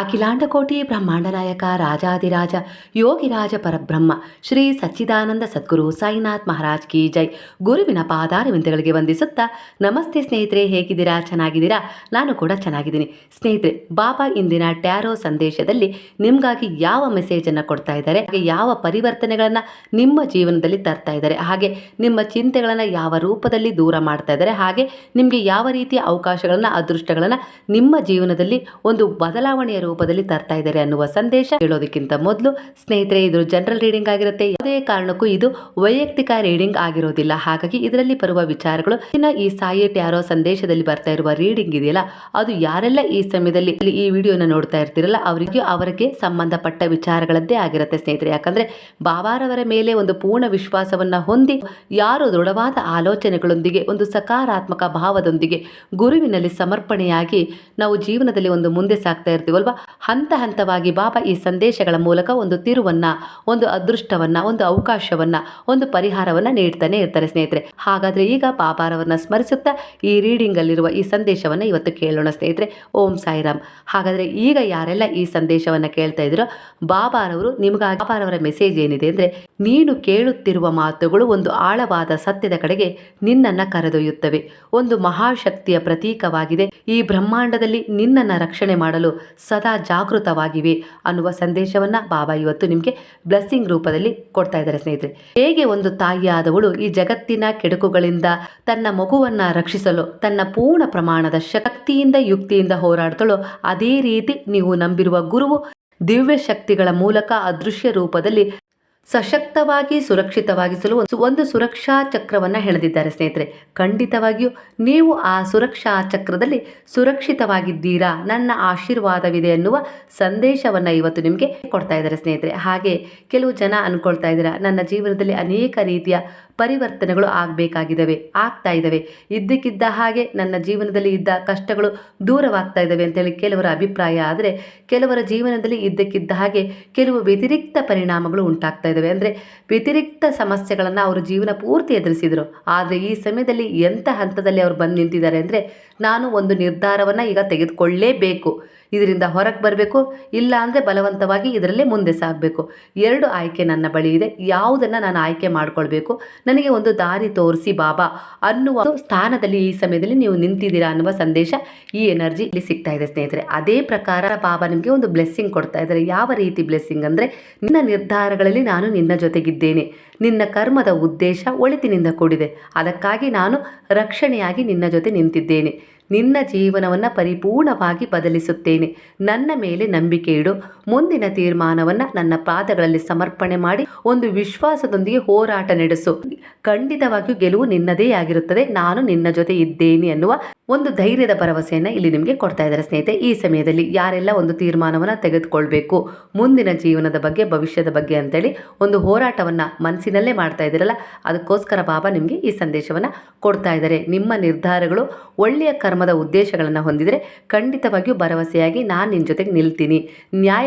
ಅಖಿಲಾಂಡಕೋಟಿ ಬ್ರಹ್ಮಾಂಡ ನಾಯಕ ರಾಜಾದಿರಾಜ ಯೋಗಿರಾಜ ಪರಬ್ರಹ್ಮ, ಶ್ರೀ ಸಚ್ಚಿದಾನಂದ ಸದ್ಗುರು ಸಾಯಿನಾಥ್ ಮಹಾರಾಜ್ ಕಿ ಜೈ. ಗುರುವಿನ ಪಾದಾರವಿಂದಗಳಿಗೆ ವಂದಿಸುತ್ತಾ, ನಮಸ್ತೆ ಸ್ನೇಹಿತರೆ, ಹೇಗಿದ್ದೀರಾ? ಚೆನ್ನಾಗಿದ್ದೀರಾ? ನಾನು ಕೂಡ ಚೆನ್ನಾಗಿದ್ದೀನಿ. ಸ್ನೇಹಿತರೆ, ಬಾಬಾ ಇಂದಿನ ಟ್ಯಾರೋ ಸಂದೇಶದಲ್ಲಿ ನಿಮಗಾಗಿ ಯಾವ ಮೆಸೇಜನ್ನು ಕೊಡ್ತಾ ಇದ್ದಾರೆ? ಹಾಗೆ ಯಾವ ಪರಿವರ್ತನೆಗಳನ್ನು ನಿಮ್ಮ ಜೀವನದಲ್ಲಿ ತರ್ತಾ ಇದ್ದಾರೆ? ಹಾಗೆ ನಿಮ್ಮ ಚಿಂತೆಗಳನ್ನು ಯಾವ ರೂಪದಲ್ಲಿ ದೂರ ಮಾಡ್ತಾ ಇದ್ದಾರೆ? ಹಾಗೆ ನಿಮಗೆ ಯಾವ ರೀತಿಯ ಅವಕಾಶಗಳನ್ನು, ಅದೃಷ್ಟಗಳನ್ನು ನಿಮ್ಮ ಜೀವನದಲ್ಲಿ ಒಂದು ಬದಲಾವಣೆಯ ರೂಪದಲ್ಲಿ ತರ್ತಾ ಇದ್ದಾರೆ ಅನ್ನುವ ಸಂದೇಶ ಹೇಳೋದಕ್ಕಿಂತ ಮೊದಲು ಸ್ನೇಹಿತರೆ, ಇದು ಜನರಲ್ ರೀಡಿಂಗ್ ಆಗಿರುತ್ತೆ. ಯಾವುದೇ ಕಾರಣಕ್ಕೂ ಇದು ವೈಯಕ್ತಿಕ ರೀಡಿಂಗ್ ಆಗಿರೋದಿಲ್ಲ. ಹಾಗಾಗಿ ಇದರಲ್ಲಿ ಬರುವ ವಿಚಾರಗಳು ಈ ಸಾಯಿ ಟ್ಯಾರೋ ಸಂದೇಶದಲ್ಲಿ ಬರ್ತಾ ಇರುವ ರೀಡಿಂಗ್ ಇದೆಯಲ್ಲ, ಅದು ಯಾರೆಲ್ಲ ಈ ಸಮಯದಲ್ಲಿ ಈ ವಿಡಿಯೋನ ನೋಡ್ತಾ ಇರ್ತಿರಲ್ಲ, ಅವರಿಗೆ ಅವರಿಗೆ ಸಂಬಂಧಪಟ್ಟ ವಿಚಾರಗಳದ್ದೇ ಆಗಿರುತ್ತೆ ಸ್ನೇಹಿತರೆ. ಯಾಕಂದ್ರೆ ಬಾಬಾರವರ ಮೇಲೆ ಒಂದು ಪೂರ್ಣ ವಿಶ್ವಾಸವನ್ನ ಹೊಂದಿ, ಯಾರು ದೃಢವಾದ ಆಲೋಚನೆಗಳೊಂದಿಗೆ, ಒಂದು ಸಕಾರಾತ್ಮಕ ಭಾವದೊಂದಿಗೆ ಗುರುವಿನಲ್ಲಿ ಸಮರ್ಪಣೆಯಾಗಿ ನಾವು ಜೀವನದಲ್ಲಿ ಒಂದು ಮುಂದೆ ಸಾಗ್ತಾ ಇರ್ತೀವಲ್ವಾ ಹಂತ ಹಂತವಾಗಿ ಬಾಬಾ ಈ ಸಂದೇಶಗಳ ಮೂಲಕ ಒಂದು ತಿರುವನ್ನ, ಒಂದು ಅದೃಷ್ಟವನ್ನ, ಒಂದು ಅವಕಾಶವನ್ನ, ಒಂದು ಪರಿಹಾರವನ್ನ ನೀಡ್ತಾನೆ ಇರ್ತಾರೆ ಸ್ನೇಹಿತರೆ. ಹಾಗಾದ್ರೆ ಈಗ ಬಾಬಾರವರನ್ನ ಸ್ಮರಿಸುತ್ತಾ ಈ ರೀಡಿಂಗ್ ಅಲ್ಲಿರುವ ಈ ಸಂದೇಶವನ್ನ ಇವತ್ತು ಕೇಳೋಣ ಸ್ನೇಹಿತರೆ. ಓಂ ಸಾಯಿರಾಮ್. ಹಾಗಾದ್ರೆ ಈಗ ಯಾರೆಲ್ಲ ಈ ಸಂದೇಶವನ್ನ ಕೇಳ್ತಾ ಇದ್ದೀರೋ ಬಾಬಾರವರು ನಿಮಗಾಗಿ ಬಾಬಾರವರ ಮೆಸೇಜ್ ಏನಿದೆ ಅಂದ್ರೆ, ನೀನು ಕೇಳುತ್ತಿರುವ ಮಾತುಗಳು ಒಂದು ಆಳವಾದ ಸತ್ಯದ ಕಡೆಗೆ ನಿನ್ನನ್ನ ಕರೆದೊಯ್ಯುತ್ತವೆ. ಒಂದು ಮಹಾಶಕ್ತಿಯ ಪ್ರತೀಕವಾಗಿದೆ. ಈ ಬ್ರಹ್ಮಾಂಡದಲ್ಲಿ ನಿನ್ನನ್ನ ರಕ್ಷಣೆ ಮಾಡಲು ಸದಾ ಜಾಗೃತವಾಗಿವೆ ಅನ್ನುವ ಸಂದೇಶವನ್ನ ಬಾಬಾ ಇವತ್ತು ನಿಮಗೆ ಬ್ಲೆಸ್ಸಿಂಗ್ ರೂಪದಲ್ಲಿ ಕೊಡ್ತಾ ಇದ್ದಾರೆ ಸ್ನೇಹಿತರೆ. ಹೇಗೆ ಒಂದು ತಾಯಿಯಾದವಳು ಈ ಜಗತ್ತಿನ ಕೆಡುಕುಗಳಿಂದ ತನ್ನ ಮಗುವನ್ನ ರಕ್ಷಿಸಲು, ತನ್ನ ಪೂರ್ಣ ಪ್ರಮಾಣದ ಶಕ್ತಿಯಿಂದ, ಯುಕ್ತಿಯಿಂದ ಹೋರಾಡ್ತಳೋ ಅದೇ ರೀತಿ ನೀವು ನಂಬಿರುವ ಗುರುವು ದಿವ್ಯ ಶಕ್ತಿಗಳ ಮೂಲಕ ಅದೃಶ್ಯ ರೂಪದಲ್ಲಿ ಸಶಕ್ತವಾಗಿ ಸುರಕ್ಷಿತವಾಗಿಸಲು ಒಂದು- ಸುರಕ್ಷಾ ಚಕ್ರವನ್ನು ಹೆಣೆದಿದ್ದಾರೆ ಸ್ನೇಹಿತರೆ. ಖಂಡಿತವಾಗಿಯೂ ನೀವು ಆ ಸುರಕ್ಷಾ ಚಕ್ರದಲ್ಲಿ ಸುರಕ್ಷಿತವಾಗಿದ್ದೀರಾ, ನನ್ನ ಆಶೀರ್ವಾದವಿದೆ ಎನ್ನುವ ಸಂದೇಶವನ್ನು ಇವತ್ತು ನಿಮಗೆ ಕೊಡ್ತಾ ಇದ್ದಾರೆ ಸ್ನೇಹಿತರೆ. ಹಾಗೆ ಕೆಲವು ಜನ ಅಂದ್ಕೊಳ್ತಾ ಇದ್ದೀರಾ, ನನ್ನ ಜೀವನದಲ್ಲಿ ಅನೇಕ ರೀತಿಯ ಪರಿವರ್ತನೆಗಳು ಆಗಬೇಕಾಗಿದ್ದಾವೆ, ಆಗ್ತಾ ಇದ್ದಾವೆ. ಇದ್ದಕ್ಕಿದ್ದ ಹಾಗೆ ನನ್ನ ಜೀವನದಲ್ಲಿ ಇದ್ದ ಕಷ್ಟಗಳು ದೂರವಾಗ್ತಾ ಇದ್ದಾವೆ ಅಂತೇಳಿ ಕೆಲವರ ಅಭಿಪ್ರಾಯ. ಆದರೆ ಕೆಲವರ ಜೀವನದಲ್ಲಿ ಇದ್ದಕ್ಕಿದ್ದ ಹಾಗೆ ಕೆಲವು ವ್ಯತಿರಿಕ್ತ ಪರಿಣಾಮಗಳು ಉಂಟಾಗ್ತಾ ಇದ್ದಾವೆ. ಅಂದರೆ ವ್ಯತಿರಿಕ್ತ ಸಮಸ್ಯೆಗಳನ್ನು ಅವರು ಜೀವನ ಪೂರ್ತಿ ಎದುರಿಸಿದರು. ಆದರೆ ಈ ಸಮಯದಲ್ಲಿ ಎಂಥ ಹಂತದಲ್ಲಿ ಅವರು ಬಂದು ನಿಂತಿದ್ದಾರೆ ಅಂದರೆ, ನಾನು ಒಂದು ನಿರ್ಧಾರವನ್ನು ಈಗ ತೆಗೆದುಕೊಳ್ಳೇಬೇಕು. ಇದರಿಂದ ಹೊರಗೆ ಬರಬೇಕು ಇಲ್ಲ ಅಂದರೆ ಬಲವಂತವಾಗಿ ಇದರಲ್ಲೇ ಮುಂದೆ ಸಾಗಬೇಕು. ಎರಡು ಆಯ್ಕೆ ನನ್ನ ಬಳಿ ಇದೆ. ಯಾವುದನ್ನು ನಾನು ಆಯ್ಕೆ ಮಾಡಿಕೊಳ್ಬೇಕು? ನನಗೆ ಒಂದು ದಾರಿ ತೋರಿಸಿ ಬಾಬಾ ಅನ್ನುವ ಸ್ಥಾನದಲ್ಲಿ ಈ ಸಮಯದಲ್ಲಿ ನೀವು ನಿಂತಿದ್ದೀರಾ ಅನ್ನುವ ಸಂದೇಶ ಈ ಎನರ್ಜಿ ಇಲ್ಲಿ ಸಿಗ್ತಾ ಇದೆ ಸ್ನೇಹಿತರೆ. ಅದೇ ಪ್ರಕಾರ ಬಾಬಾ ನಿಮಗೆ ಒಂದು ಬ್ಲೆಸ್ಸಿಂಗ್ ಕೊಡ್ತಾ ಇದ್ದಾರೆ. ಯಾವ ರೀತಿ ಬ್ಲೆಸ್ಸಿಂಗ್ ಅಂದರೆ, ನಿನ್ನ ನಿರ್ಧಾರಗಳಲ್ಲಿ ನಾನು ನಿನ್ನ ಜೊತೆಗಿದ್ದೇನೆ. ನಿನ್ನ ಕರ್ಮದ ಉದ್ದೇಶ ಒಳಿತಿನಿಂದ ಕೂಡಿದೆ. ಅದಕ್ಕಾಗಿ ನಾನು ರಕ್ಷಣೆಯಾಗಿ ನಿನ್ನ ಜೊತೆ ನಿಂತಿದ್ದೇನೆ. ನಿನ್ನ ಜೀವನವನ್ನು ಪರಿಪೂರ್ಣವಾಗಿ ಬದಲಿಸುತ್ತೇನೆ. ನನ್ನ ಮೇಲೆ ನಂಬಿಕೆ ಇಡು. ಮುಂದಿನ ತೀರ್ಮಾನವನ್ನು ನನ್ನ ಪಾದಗಳಲ್ಲಿ ಸಮರ್ಪಣೆ ಮಾಡಿ ಒಂದು ವಿಶ್ವಾಸದೊಂದಿಗೆ ಹೋರಾಟ ನಡೆಸು. ಖಂಡಿತವಾಗಿಯೂ ಗೆಲುವು ನಿನ್ನದೇ ಆಗಿರುತ್ತದೆ. ನಾನು ನಿನ್ನ ಜೊತೆ ಇದ್ದೇನೆ ಅನ್ನುವ ಒಂದು ಧೈರ್ಯದ ಭರವಸೆಯನ್ನು ಇಲ್ಲಿ ನಿಮಗೆ ಕೊಡ್ತಾ ಇದ್ದಾರೆ ಸ್ನೇಹಿತರೆ. ಈ ಸಮಯದಲ್ಲಿ ಯಾರೆಲ್ಲ ಒಂದು ತೀರ್ಮಾನವನ್ನು ತೆಗೆದುಕೊಳ್ಬೇಕು? ಮುಂದಿನ ಜೀವನದ ಬಗ್ಗೆ, ಭವಿಷ್ಯದ ಬಗ್ಗೆ ಅಂತೇಳಿ ಒಂದು ಹೋರಾಟವನ್ನು ಮನಸ್ಸಿನಲ್ಲೇ ಮಾಡ್ತಾ ಇದ್ದೀರಲ್ಲ, ಅದಕ್ಕೋಸ್ಕರ ಬಾಬಾ ನಿಮಗೆ ಈ ಸಂದೇಶವನ್ನು ಕೊಡ್ತಾ ಇದ್ದಾರೆ. ನಿಮ್ಮ ನಿರ್ಧಾರಗಳು ಒಳ್ಳೆಯ ಕರ್ಮದ ಉದ್ದೇಶಗಳನ್ನು ಹೊಂದಿದರೆ ಖಂಡಿತವಾಗಿಯೂ ಭರವಸೆಯಾಗಿ ನಾನು ನಿನ್ನ ಜೊತೆಗೆ ನಿಲ್ತೀನಿ.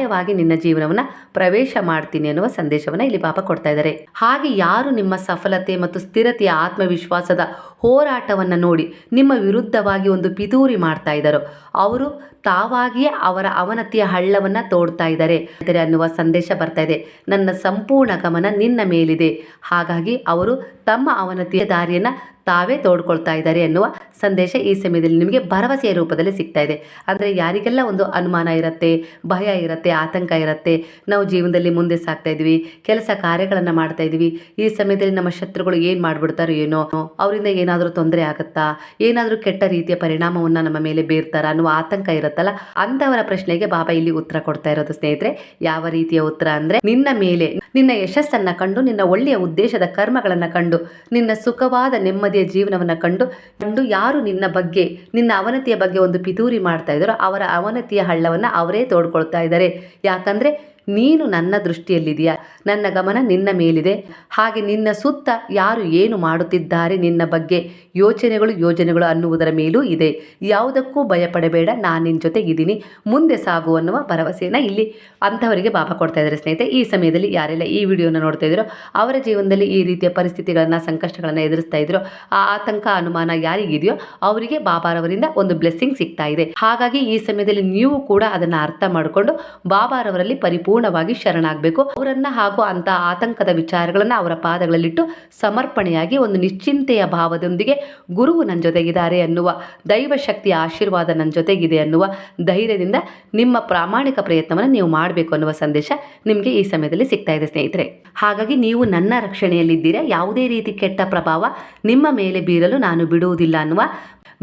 ನ್ಯಾಯವಾಗಿ ನಿನ್ನ ಜೀವನವನ್ನು ಪ್ರವೇಶ ಮಾಡ್ತೀನಿ ಅನ್ನುವ ಸಂದೇಶವನ್ನು ಇಲ್ಲಿ ಪಾಪ ಕೊಡ್ತಾ ಇದ್ದಾರೆ. ಹಾಗೆ ಯಾರು ನಿಮ್ಮ ಸಫಲತೆ ಮತ್ತು ಸ್ಥಿರತೆಯ ಆತ್ಮವಿಶ್ವಾಸದ ಹೋರಾಟವನ್ನು ನೋಡಿ ನಿಮ್ಮ ವಿರುದ್ಧವಾಗಿ ಒಂದು ಪಿತೂರಿ ಮಾಡ್ತಾ ಇದ್ದಾರೋ, ಅವರು ತಾವಾಗಿಯೇ ಅವರ ಅವನತಿಯ ಹಳ್ಳವನ್ನು ತೋಡ್ತಾ ಇದ್ದಾರೆ. ಅನ್ನುವ ಸಂದೇಶ ಬರ್ತಾ ಇದೆ. ನನ್ನ ಸಂಪೂರ್ಣ ಗಮನ ನಿನ್ನ ಮೇಲಿದೆ. ಹಾಗಾಗಿ ಅವರು ತಮ್ಮ ಅವನತಿಯ ದಾರಿಯನ್ನು ತಾವೇ ತೋಡ್ಕೊಳ್ತಾ ಇದ್ದಾರೆ ಅನ್ನುವ ಸಂದೇಶ ಈ ಸಮಯದಲ್ಲಿ ನಿಮಗೆ ಭರವಸೆಯ ರೂಪದಲ್ಲಿ ಸಿಗ್ತಾ ಇದೆ. ಅಂದರೆ ಯಾರಿಗೆಲ್ಲ ಒಂದು ಅನುಮಾನ ಇರುತ್ತೆ, ಭಯ ಇರುತ್ತೆ, ಆತಂಕ ಇರುತ್ತೆ, ನಾವು ಜೀವನದಲ್ಲಿ ಮುಂದೆ ಸಾಗ್ತಾ ಇದ್ವಿ, ಕೆಲಸ ಕಾರ್ಯಗಳನ್ನು ಮಾಡ್ತಾ ಇದ್ವಿ, ಈ ಸಮಯದಲ್ಲಿ ನಮ್ಮ ಶತ್ರುಗಳು ಏನು ಮಾಡಿಬಿಡ್ತಾರೋ ಏನೋ, ಅವರಿಂದ ಏನಾದರೂ ತೊಂದರೆ ಆಗುತ್ತಾ, ಏನಾದರೂ ಕೆಟ್ಟ ರೀತಿಯ ಪರಿಣಾಮವನ್ನು ನಮ್ಮ ಮೇಲೆ ಬೀರ್ತಾರ ಅನ್ನುವ ಆತಂಕ ಇರುತ್ತಲ್ಲ, ಅಂತವರ ಪ್ರಶ್ನೆಗೆ ಬಾಬಾ ಇಲ್ಲಿ ಉತ್ತರ ಕೊಡ್ತಾ ಇರೋದು ಸ್ನೇಹಿತರೆ. ಯಾವ ರೀತಿಯ ಉತ್ತರ ಅಂದ್ರೆ, ನಿನ್ನ ಮೇಲೆ, ನಿನ್ನ ಯಶಸ್ಸನ್ನ ಕಂಡು, ನಿನ್ನ ಒಳ್ಳೆಯ ಉದ್ದೇಶದ ಕರ್ಮಗಳನ್ನ ಕಂಡು, ನಿನ್ನ ಸುಖವಾದ ನೆಮ್ಮದಿಯ ಜೀವನವನ್ನ ಕಂಡು ಕಂಡು ಯಾರು ನಿನ್ನ ಬಗ್ಗೆ, ನಿನ್ನ ಅವನತಿಯ ಬಗ್ಗೆ ಒಂದು ಪಿತೂರಿ ಮಾಡ್ತಾ ಇದ್ದಾರೋ, ಅವರ ಅವನತಿಯ ಹಳ್ಳವನ್ನ ಅವರೇ ತೋಡ್ಕೊಳ್ತಾ ಇದ್ದಾರೆ. ಯಾಕಂದರೆ ನೀನು ನನ್ನ ದೃಷ್ಟಿಯಲ್ಲಿದೆಯಾ ನನ್ನ ಗಮನ ನಿನ್ನ ಮೇಲಿದೆ. ಹಾಗೆ ನಿನ್ನ ಸುತ್ತ ಯಾರು ಏನು ಮಾಡುತ್ತಿದ್ದಾರೆ ನಿನ್ನ ಬಗ್ಗೆ ಯೋಚನೆಗಳು, ಯೋಜನೆಗಳು ಅನ್ನುವುದರ ಮೇಲೂ ಇದೆ. ಯಾವುದಕ್ಕೂ ಭಯಪಡಬೇಡ, ನಾನು ನಿನ್ನ ಜೊತೆಗಿದ್ದೀನಿ ಮುಂದೆ ಸಾಗು ಅನ್ನುವ ಭರವಸೆಯನ್ನು ಇಲ್ಲಿ ಅಂಥವರಿಗೆ ಬಾಬಾ ಕೊಡ್ತಾ ಇದ್ದಾರೆ ಸ್ನೇಹಿತರೆ. ಈ ಸಮಯದಲ್ಲಿ ಯಾರೆಲ್ಲ ಈ ವಿಡಿಯೋನ ನೋಡ್ತಾ ಇದ್ದೀರೋ ಅವರ ಜೀವನದಲ್ಲಿ ಈ ರೀತಿಯ ಪರಿಸ್ಥಿತಿಗಳನ್ನು, ಸಂಕಷ್ಟಗಳನ್ನು ಎದುರಿಸ್ತಾ ಇದ್ರು, ಆ ಆತಂಕ, ಅನುಮಾನ ಯಾರಿಗಿದೆಯೋ ಅವರಿಗೆ ಬಾಬಾರವರಿಂದ ಒಂದು ಬ್ಲೆಸ್ಸಿಂಗ್ ಸಿಗ್ತಾ ಇದೆ. ಹಾಗಾಗಿ ಈ ಸಮಯದಲ್ಲಿ ನೀವು ಕೂಡ ಅದನ್ನ ಅರ್ಥ ಮಾಡಿಕೊಂಡು ಬಾಬಾರವರಲ್ಲಿ ಪರಿಪೂರ್ಣವಾಗಿ ಶರಣಾಗಬೇಕು. ಅವರನ್ನ ಹಾಗೂ ಅಂತ ಆತಂಕದ ವಿಚಾರಗಳನ್ನು ಅವರ ಪಾದಗಳಲ್ಲಿಟ್ಟು ಸಮರ್ಪಣೆಯಾಗಿ ಒಂದು ನಿಶ್ಚಿಂತೆಯ ಭಾವದೊಂದಿಗೆ ಗುರುವು ನನ್ನ ಜೊತೆಗಿದ್ದಾರೆ ಅನ್ನುವ ದೈವ ಶಕ್ತಿಯ ಆಶೀರ್ವಾದ ನನ್ನ ಜೊತೆಗಿದೆ ಅನ್ನುವ ಧೈರ್ಯದಿಂದ ನಿಮ್ಮ ಪ್ರಾಮಾಣಿಕ ಪ್ರಯತ್ನವನ್ನು ನೀವು ಮಾಡಬೇಕು ಅನ್ನುವ ಸಂದೇಶ ನಿಮಗೆ ಈ ಸಮಯದಲ್ಲಿ ಸಿಗ್ತಾ ಇದೆ ಸ್ನೇಹಿತರೆ. ಹಾಗಾಗಿ ನೀವು ನನ್ನ ರಕ್ಷಣೆಯಲ್ಲಿದ್ದೀರಾ? ಯಾವುದೇ ರೀತಿ ಕೆಟ್ಟ ಪ್ರಭಾವ ನಿಮ್ಮ ಮೇಲೆ ಬೀರಲು ನಾನು ಬಿಡುವುದಿಲ್ಲ ಅನ್ನುವ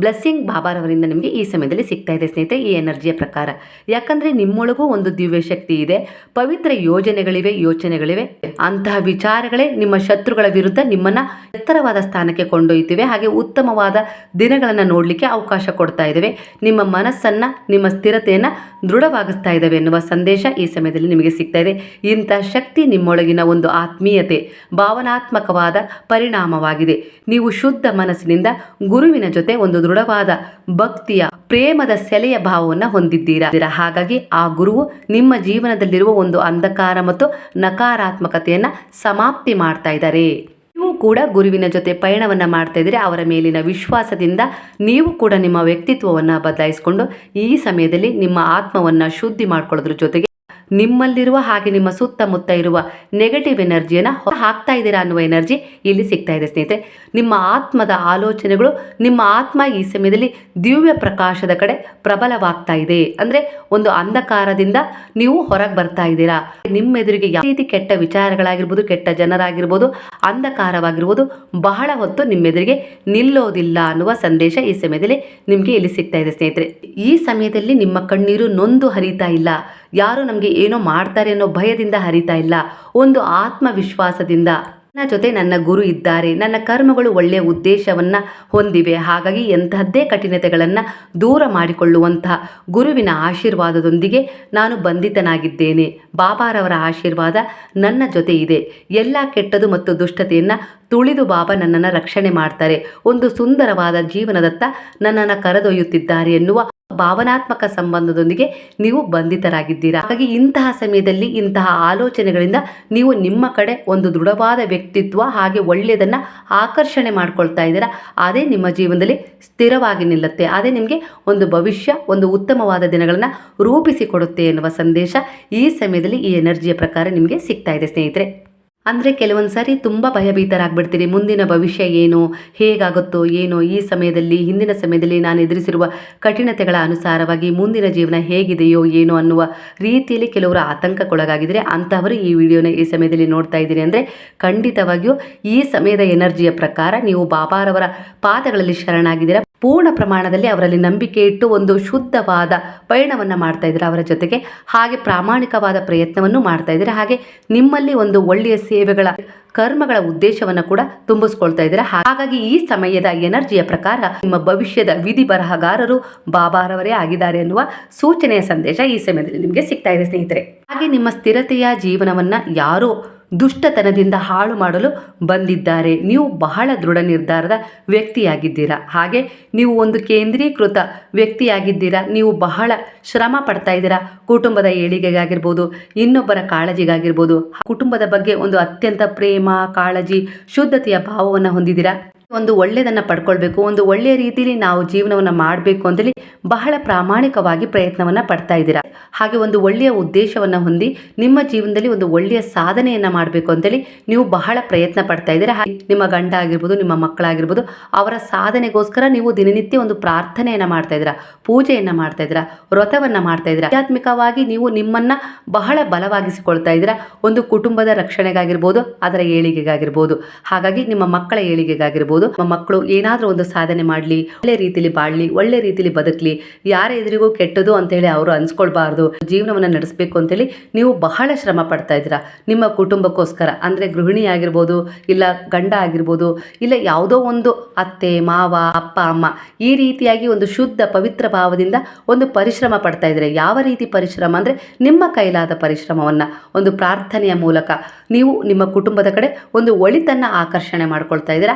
ಬ್ಲೆಸ್ಸಿಂಗ್ ಬಾಬಾರವರಿಂದ ನಿಮಗೆ ಈ ಸಮಯದಲ್ಲಿ ಸಿಗ್ತಾ ಇದೆ ಸ್ನೇಹಿತರೆ, ಈ ಎನರ್ಜಿಯ ಪ್ರಕಾರ. ಯಾಕಂದರೆ ನಿಮ್ಮೊಳಗೂ ಒಂದು ದಿವ್ಯ ಶಕ್ತಿ ಇದೆ. ಪವಿತ್ರ ಯೋಜನೆಗಳಿವೆ, ಯೋಚನೆಗಳಿವೆ. ಅಂತಹ ವಿಚಾರಗಳೇ ನಿಮ್ಮ ಶತ್ರುಗಳ ವಿರುದ್ಧ ನಿಮ್ಮನ್ನು ಎತ್ತರವಾದ ಸ್ಥಾನಕ್ಕೆ ಕೊಂಡೊಯ್ತಿವೆ ಹಾಗೆ ಉತ್ತಮವಾದ ದಿನಗಳನ್ನು ನೋಡಲಿಕ್ಕೆ ಅವಕಾಶ ಕೊಡ್ತಾ ಇದ್ದಾವೆ ನಿಮ್ಮ ಮನಸ್ಸನ್ನು, ನಿಮ್ಮ ಸ್ಥಿರತೆಯನ್ನು ದೃಢವಾಗಿಸ್ತಾ ಇದ್ದಾವೆ ಎನ್ನುವ ಸಂದೇಶ ಈ ಸಮಯದಲ್ಲಿ ನಿಮಗೆ ಸಿಗ್ತಾ ಇದೆ. ಇಂಥ ಶಕ್ತಿ ನಿಮ್ಮೊಳಗಿನ ಒಂದು ಆತ್ಮೀಯತೆ, ಭಾವನಾತ್ಮಕವಾದ ಪರಿಣಾಮವಾಗಿದೆ. ನೀವು ಶುದ್ಧ ಮನಸ್ಸಿನಿಂದ ಗುರುವಿನ ಜೊತೆ ಒಂದು ದೃಢವಾದ ಭಕ್ತಿಯ, ಪ್ರೇಮದ ಸೆಲೆಯ ಭಾವವನ್ನು ಹೊಂದಿದ್ದೀರಾ? ಹಾಗಾಗಿ ಆ ಗುರುವು ನಿಮ್ಮ ಜೀವನದಲ್ಲಿರುವ ಒಂದು ಅಂಧಕಾರ ಮತ್ತು ನಕಾರಾತ್ಮಕತೆಯನ್ನು ಸಮಾಪ್ತಿ ಮಾಡ್ತಾ ಇದ್ದಾರೆ. ನೀವು ಕೂಡ ಗುರುವಿನ ಜೊತೆ ಪಯಣವನ್ನ ಮಾಡ್ತಾ ಇದ್ರೆ ಅವರ ಮೇಲಿನ ವಿಶ್ವಾಸದಿಂದ ನೀವು ಕೂಡ ನಿಮ್ಮ ವ್ಯಕ್ತಿತ್ವವನ್ನು ಬದಲಾಯಿಸಿಕೊಂಡು ಈ ಸಮಯದಲ್ಲಿ ನಿಮ್ಮ ಆತ್ಮವನ್ನ ಶುದ್ಧಿ ಮಾಡ್ಕೊಳ್ಳೋದ್ರ ಜೊತೆಗೆ ನಿಮ್ಮಲ್ಲಿರುವ ಹಾಗೆ ನಿಮ್ಮ ಸುತ್ತಮುತ್ತ ಇರುವ ನೆಗೆಟಿವ್ ಎನರ್ಜಿಯನ್ನು ಹಾಕ್ತಾ ಇದ್ದೀರಾ ಅನ್ನುವ ಎನರ್ಜಿ ಇಲ್ಲಿ ಸಿಗ್ತಾ ಇದೆ ಸ್ನೇಹಿತರೆ. ನಿಮ್ಮ ಆತ್ಮದ ಆಲೋಚನೆಗಳು, ನಿಮ್ಮ ಆತ್ಮ ಈ ಸಮಯದಲ್ಲಿ ದಿವ್ಯ ಪ್ರಕಾಶದ ಕಡೆ ಪ್ರಬಲವಾಗ್ತಾ ಇದೆ. ಅಂದ್ರೆ ಒಂದು ಅಂಧಕಾರದಿಂದ ನೀವು ಹೊರಗೆ ಬರ್ತಾ ಇದ್ದೀರಾ. ನಿಮ್ಮ ಎದುರಿಗೆ ಯಾವ ರೀತಿ ಕೆಟ್ಟ ವಿಚಾರಗಳಾಗಿರ್ಬೋದು, ಕೆಟ್ಟ ಜನರಾಗಿರ್ಬೋದು, ಅಂಧಕಾರವಾಗಿರ್ಬೋದು, ಬಹಳ ಹೊತ್ತು ನಿಮ್ಮೆದುರಿಗೆ ನಿಲ್ಲೋದಿಲ್ಲ ಅನ್ನುವ ಸಂದೇಶ ಈ ಸಮಯದಲ್ಲಿ ನಿಮಗೆ ಇಲ್ಲಿ ಸಿಗ್ತಾ ಇದೆ ಸ್ನೇಹಿತರೆ. ಈ ಸಮಯದಲ್ಲಿ ನಿಮ್ಮ ಕಣ್ಣೀರು ನೊಂದು ಹರಿತಾ ಇಲ್ಲ. ಯಾರು ನಮಗೆ ಏನೋ ಮಾಡ್ತಾರೆ ಅನ್ನೋ ಭಯದಿಂದ ಹರಿತಾ ಇಲ್ಲ. ಒಂದು ಆತ್ಮವಿಶ್ವಾಸದಿಂದ ನನ್ನ ಜೊತೆ ನನ್ನ ಗುರು ಇದ್ದಾರೆ. ನನ್ನ ಕರ್ಮಗಳು ಒಳ್ಳೆಯ ಉದ್ದೇಶವನ್ನ ಹೊಂದಿವೆ. ಹಾಗಾಗಿ ಎಂಥದ್ದೇ ಕಠಿಣತೆಗಳನ್ನು ದೂರ ಮಾಡಿಕೊಳ್ಳುವಂತಹ ಗುರುವಿನ ಆಶೀರ್ವಾದದೊಂದಿಗೆ ನಾನು ಬಂಧಿತನಾಗಿದ್ದೇನೆ. ಬಾಬಾರವರ ಆಶೀರ್ವಾದ ನನ್ನ ಜೊತೆ ಇದೆ. ಎಲ್ಲ ಕೆಟ್ಟದು ಮತ್ತು ದುಷ್ಟತೆಯನ್ನು ತುಳಿದು ಬಾಬಾ ನನ್ನನ್ನು ರಕ್ಷಣೆ ಮಾಡ್ತಾರೆ. ಒಂದು ಸುಂದರವಾದ ಜೀವನದತ್ತ ನನ್ನನ್ನು ಕರೆದೊಯ್ಯುತ್ತಿದ್ದಾರೆ ಎನ್ನುವ ಭಾವನಾತ್ಮಕ ಸಂಬಂಧದೊಂದಿಗೆ ನೀವು ಬಂಧಿತರಾಗಿದ್ದೀರಾ? ಹಾಗಾಗಿ ಇಂತಹ ಸಮಯದಲ್ಲಿ ಇಂತಹ ಆಲೋಚನೆಗಳಿಂದ ನೀವು ನಿಮ್ಮ ಕಡೆ ಒಂದು ದೃಢವಾದ ವ್ಯಕ್ತಿತ್ವ ಹಾಗೆ ಒಳ್ಳೆಯದನ್ನು ಆಕರ್ಷಣೆ ಮಾಡ್ಕೊಳ್ತಾ ಇದ್ದೀರಾ? ಅದೇ ನಿಮ್ಮ ಜೀವನದಲ್ಲಿ ಸ್ಥಿರವಾಗಿ ನಿಲ್ಲುತ್ತೆ. ಅದೇ ನಿಮಗೆ ಒಂದು ಭವಿಷ್ಯ, ಒಂದು ಉತ್ತಮವಾದ ದಿನಗಳನ್ನು ರೂಪಿಸಿಕೊಡುತ್ತೆ ಎನ್ನುವ ಸಂದೇಶ ಈ ಸಮಯದಲ್ಲಿ ಈ ಎನರ್ಜಿಯ ಪ್ರಕಾರ ನಿಮಗೆ ಸಿಗ್ತಾ ಇದೆ ಸ್ನೇಹಿತರೆ. ಅಂದರೆ ಕೆಲವೊಂದು ಸಾರಿ ತುಂಬ ಭಯಭೀತರಾಗ್ಬಿಡ್ತೀರಿ ಮುಂದಿನ ಭವಿಷ್ಯ ಏನು, ಹೇಗಾಗುತ್ತೋ ಏನೋ, ಈ ಸಮಯದಲ್ಲಿ, ಹಿಂದಿನ ಸಮಯದಲ್ಲಿ ನಾನು ಎದುರಿಸಿರುವ ಕಠಿಣತೆಗಳ ಅನುಸಾರವಾಗಿ ಮುಂದಿನ ಜೀವನ ಹೇಗಿದೆಯೋ ಏನೋ ಅನ್ನುವ ರೀತಿಯಲ್ಲಿ ಕೆಲವರು ಆತಂಕಕ್ಕೊಳಗಾಗಿದ್ದರೆ ಅಂತಹವರು ಈ ವಿಡಿಯೋನ ಈ ಸಮಯದಲ್ಲಿ ನೋಡ್ತಾ ಇದ್ದೀರಿ ಅಂದರೆ ಖಂಡಿತವಾಗಿಯೂ ಈ ಸಮಯದ ಎನರ್ಜಿಯ ಪ್ರಕಾರ ನೀವು ಬಾಬಾರವರ ಪಾದಗಳಲ್ಲಿ ಶರಣಾಗಿದ್ದೀರಾ ಪೂರ್ಣ ಪ್ರಮಾಣದಲ್ಲಿ ಅವರಲ್ಲಿ ನಂಬಿಕೆ ಇಟ್ಟು ಒಂದು ಶುದ್ಧವಾದ ಪಯಣವನ್ನು ಮಾಡ್ತಾ ಇದ್ದಾರೆ ಅವರ ಜೊತೆಗೆ. ಹಾಗೆ ಪ್ರಾಮಾಣಿಕವಾದ ಪ್ರಯತ್ನವನ್ನು ಮಾಡ್ತಾ ಇದ್ದಾರೆ. ಹಾಗೆ ನಿಮ್ಮಲ್ಲಿ ಒಂದು ಒಳ್ಳೆಯ ಸೇವೆಗಳ, ಕರ್ಮಗಳ ಉದ್ದೇಶವನ್ನು ಕೂಡ ತುಂಬಿಸ್ಕೊಳ್ತಾ ಇದ್ದಾರೆ. ಹಾಗಾಗಿ ಈ ಸಮಯದ ಎನರ್ಜಿಯ ಪ್ರಕಾರ ನಿಮ್ಮ ಭವಿಷ್ಯದ ವಿಧಿ ಬರಹಗಾರರು ಬಾಬಾರವರೇ ಆಗಿದ್ದಾರೆ ಎನ್ನುವ ಸೂಚನೆಯ ಸಂದೇಶ ಈ ಸಮಯದಲ್ಲಿ ನಿಮಗೆ ಸಿಗ್ತಾ ಇದೆ ಸ್ನೇಹಿತರೆ. ಹಾಗೆ ನಿಮ್ಮ ಸ್ಥಿರತೆಯ ಜೀವನವನ್ನು ಯಾರೋ ದುಷ್ಟತನದಿಂದ ಹಾಳು ಮಾಡಲು ಬಂದಿದ್ದಾರೆ. ನೀವು ಬಹಳ ದೃಢ ನಿರ್ಧಾರದ ವ್ಯಕ್ತಿಯಾಗಿದ್ದೀರಾ. ಹಾಗೆ ನೀವು ಒಂದು ಕೇಂದ್ರೀಕೃತ ವ್ಯಕ್ತಿಯಾಗಿದ್ದೀರಾ. ನೀವು ಬಹಳ ಶ್ರಮ ಪಡ್ತಾ ಇದ್ದೀರಾ. ಕುಟುಂಬದ ಏಳಿಗೆಗಾಗಿರ್ಬೋದು, ಇನ್ನೊಬ್ಬರ ಕಾಳಜಿಗಾಗಿರ್ಬೋದು, ಕುಟುಂಬದ ಬಗ್ಗೆ ಒಂದು ಅತ್ಯಂತ ಪ್ರೇಮ, ಕಾಳಜಿ, ಶುದ್ಧತೆಯ ಭಾವವನ್ನು ಹೊಂದಿದ್ದೀರಾ. ಒಂದು ಒಳ್ಳೆಯದನ್ನು ಪಡ್ಕೊಳ್ಬೇಕು, ಒಂದು ಒಳ್ಳೆಯ ರೀತಿಯಲ್ಲಿ ನಾವು ಜೀವನವನ್ನು ಮಾಡಬೇಕು ಅಂತೇಳಿ ಬಹಳ ಪ್ರಾಮಾಣಿಕವಾಗಿ ಪ್ರಯತ್ನವನ್ನು ಪಡ್ತಾ ಇದ್ದೀರಾ? ಹಾಗೆ ಒಂದು ಒಳ್ಳೆಯ ಉದ್ದೇಶವನ್ನು ಹೊಂದಿ ನಿಮ್ಮ ಜೀವನದಲ್ಲಿ ಒಂದು ಒಳ್ಳೆಯ ಸಾಧನೆಯನ್ನು ಮಾಡಬೇಕು ಅಂತೇಳಿ ನೀವು ಬಹಳ ಪ್ರಯತ್ನ ಪಡ್ತಾ ಇದ್ದೀರಾ? ಹಾಗೆ ನಿಮ್ಮ ಗಂಡ ಆಗಿರ್ಬೋದು, ನಿಮ್ಮ ಮಕ್ಕಳಾಗಿರ್ಬೋದು, ಅವರ ಸಾಧನೆಗೋಸ್ಕರ ನೀವು ದಿನನಿತ್ಯ ಒಂದು ಪ್ರಾರ್ಥನೆಯನ್ನು ಮಾಡ್ತಾ ಇದ್ದೀರಾ? ಪೂಜೆಯನ್ನು ಮಾಡ್ತಾ ಇದ್ದೀರಾ? ವ್ರತವನ್ನು ಮಾಡ್ತಾ ಇದ್ದೀರಾ? ಆಧ್ಯಾತ್ಮಿಕವಾಗಿ ನೀವು ನಿಮ್ಮನ್ನ ಬಹಳ ಬಲವಾಗಿಸಿಕೊಳ್ತಾ ಇದ್ದೀರಾ? ಒಂದು ಕುಟುಂಬದ ರಕ್ಷಣೆಗಾಗಿರ್ಬೋದು, ಅದರ ಏಳಿಗೆಗಾಗಿರ್ಬೋದು, ಹಾಗಾಗಿ ನಿಮ್ಮ ಮಕ್ಕಳ ಏಳಿಗೆಗಾಗಿರ್ಬೋದು ನಿಮ್ಮ ಮಕ್ಕಳು ಏನಾದರೂ ಒಂದು ಸಾಧನೆ ಮಾಡಲಿ, ಒಳ್ಳೆ ರೀತಿಲಿ ಬಾಳಲಿ, ಒಳ್ಳೆ ರೀತಿಲಿ ಬದುಕಲಿ, ಯಾರ ಎದುರಿಗೂ ಕೆಟ್ಟದು ಅಂತ ಹೇಳಿ ಅವರು ಅನ್ಸ್ಕೊಳ್ಬಾರ್ದು. ಜೀವನವನ್ನ ನಡೆಸಬೇಕು ಅಂತೇಳಿ ನೀವು ಬಹಳ ಶ್ರಮ ಪಡ್ತಾ ಇದ್ದೀರಾ. ನಿಮ್ಮ ಕುಟುಂಬಕ್ಕೋಸ್ಕರ, ಅಂದರೆ ಗೃಹಿಣಿ ಆಗಿರ್ಬೋದು, ಇಲ್ಲ ಗಂಡ ಆಗಿರ್ಬೋದು, ಇಲ್ಲ ಯಾವುದೋ ಒಂದು ಅತ್ತೆ, ಮಾವ, ಅಪ್ಪ, ಅಮ್ಮ, ಈ ರೀತಿಯಾಗಿ ಒಂದು ಶುದ್ಧ ಪವಿತ್ರ ಭಾವದಿಂದ ಒಂದು ಪರಿಶ್ರಮ ಪಡ್ತಾ ಇದ್ದಾರೆ? ಯಾವ ರೀತಿ ಪರಿಶ್ರಮ ಅಂದರೆ ನಿಮ್ಮ ಕೈಲಾದ ಪರಿಶ್ರಮವನ್ನು, ಒಂದು ಪ್ರಾರ್ಥನೆಯ ಮೂಲಕ ನೀವು ನಿಮ್ಮ ಕುಟುಂಬದ ಕಡೆ ಒಂದು ಒಳಿತನ್ನು ಆಕರ್ಷಣೆ ಮಾಡ್ಕೊಳ್ತಾ ಇದ್ದೀರಾ?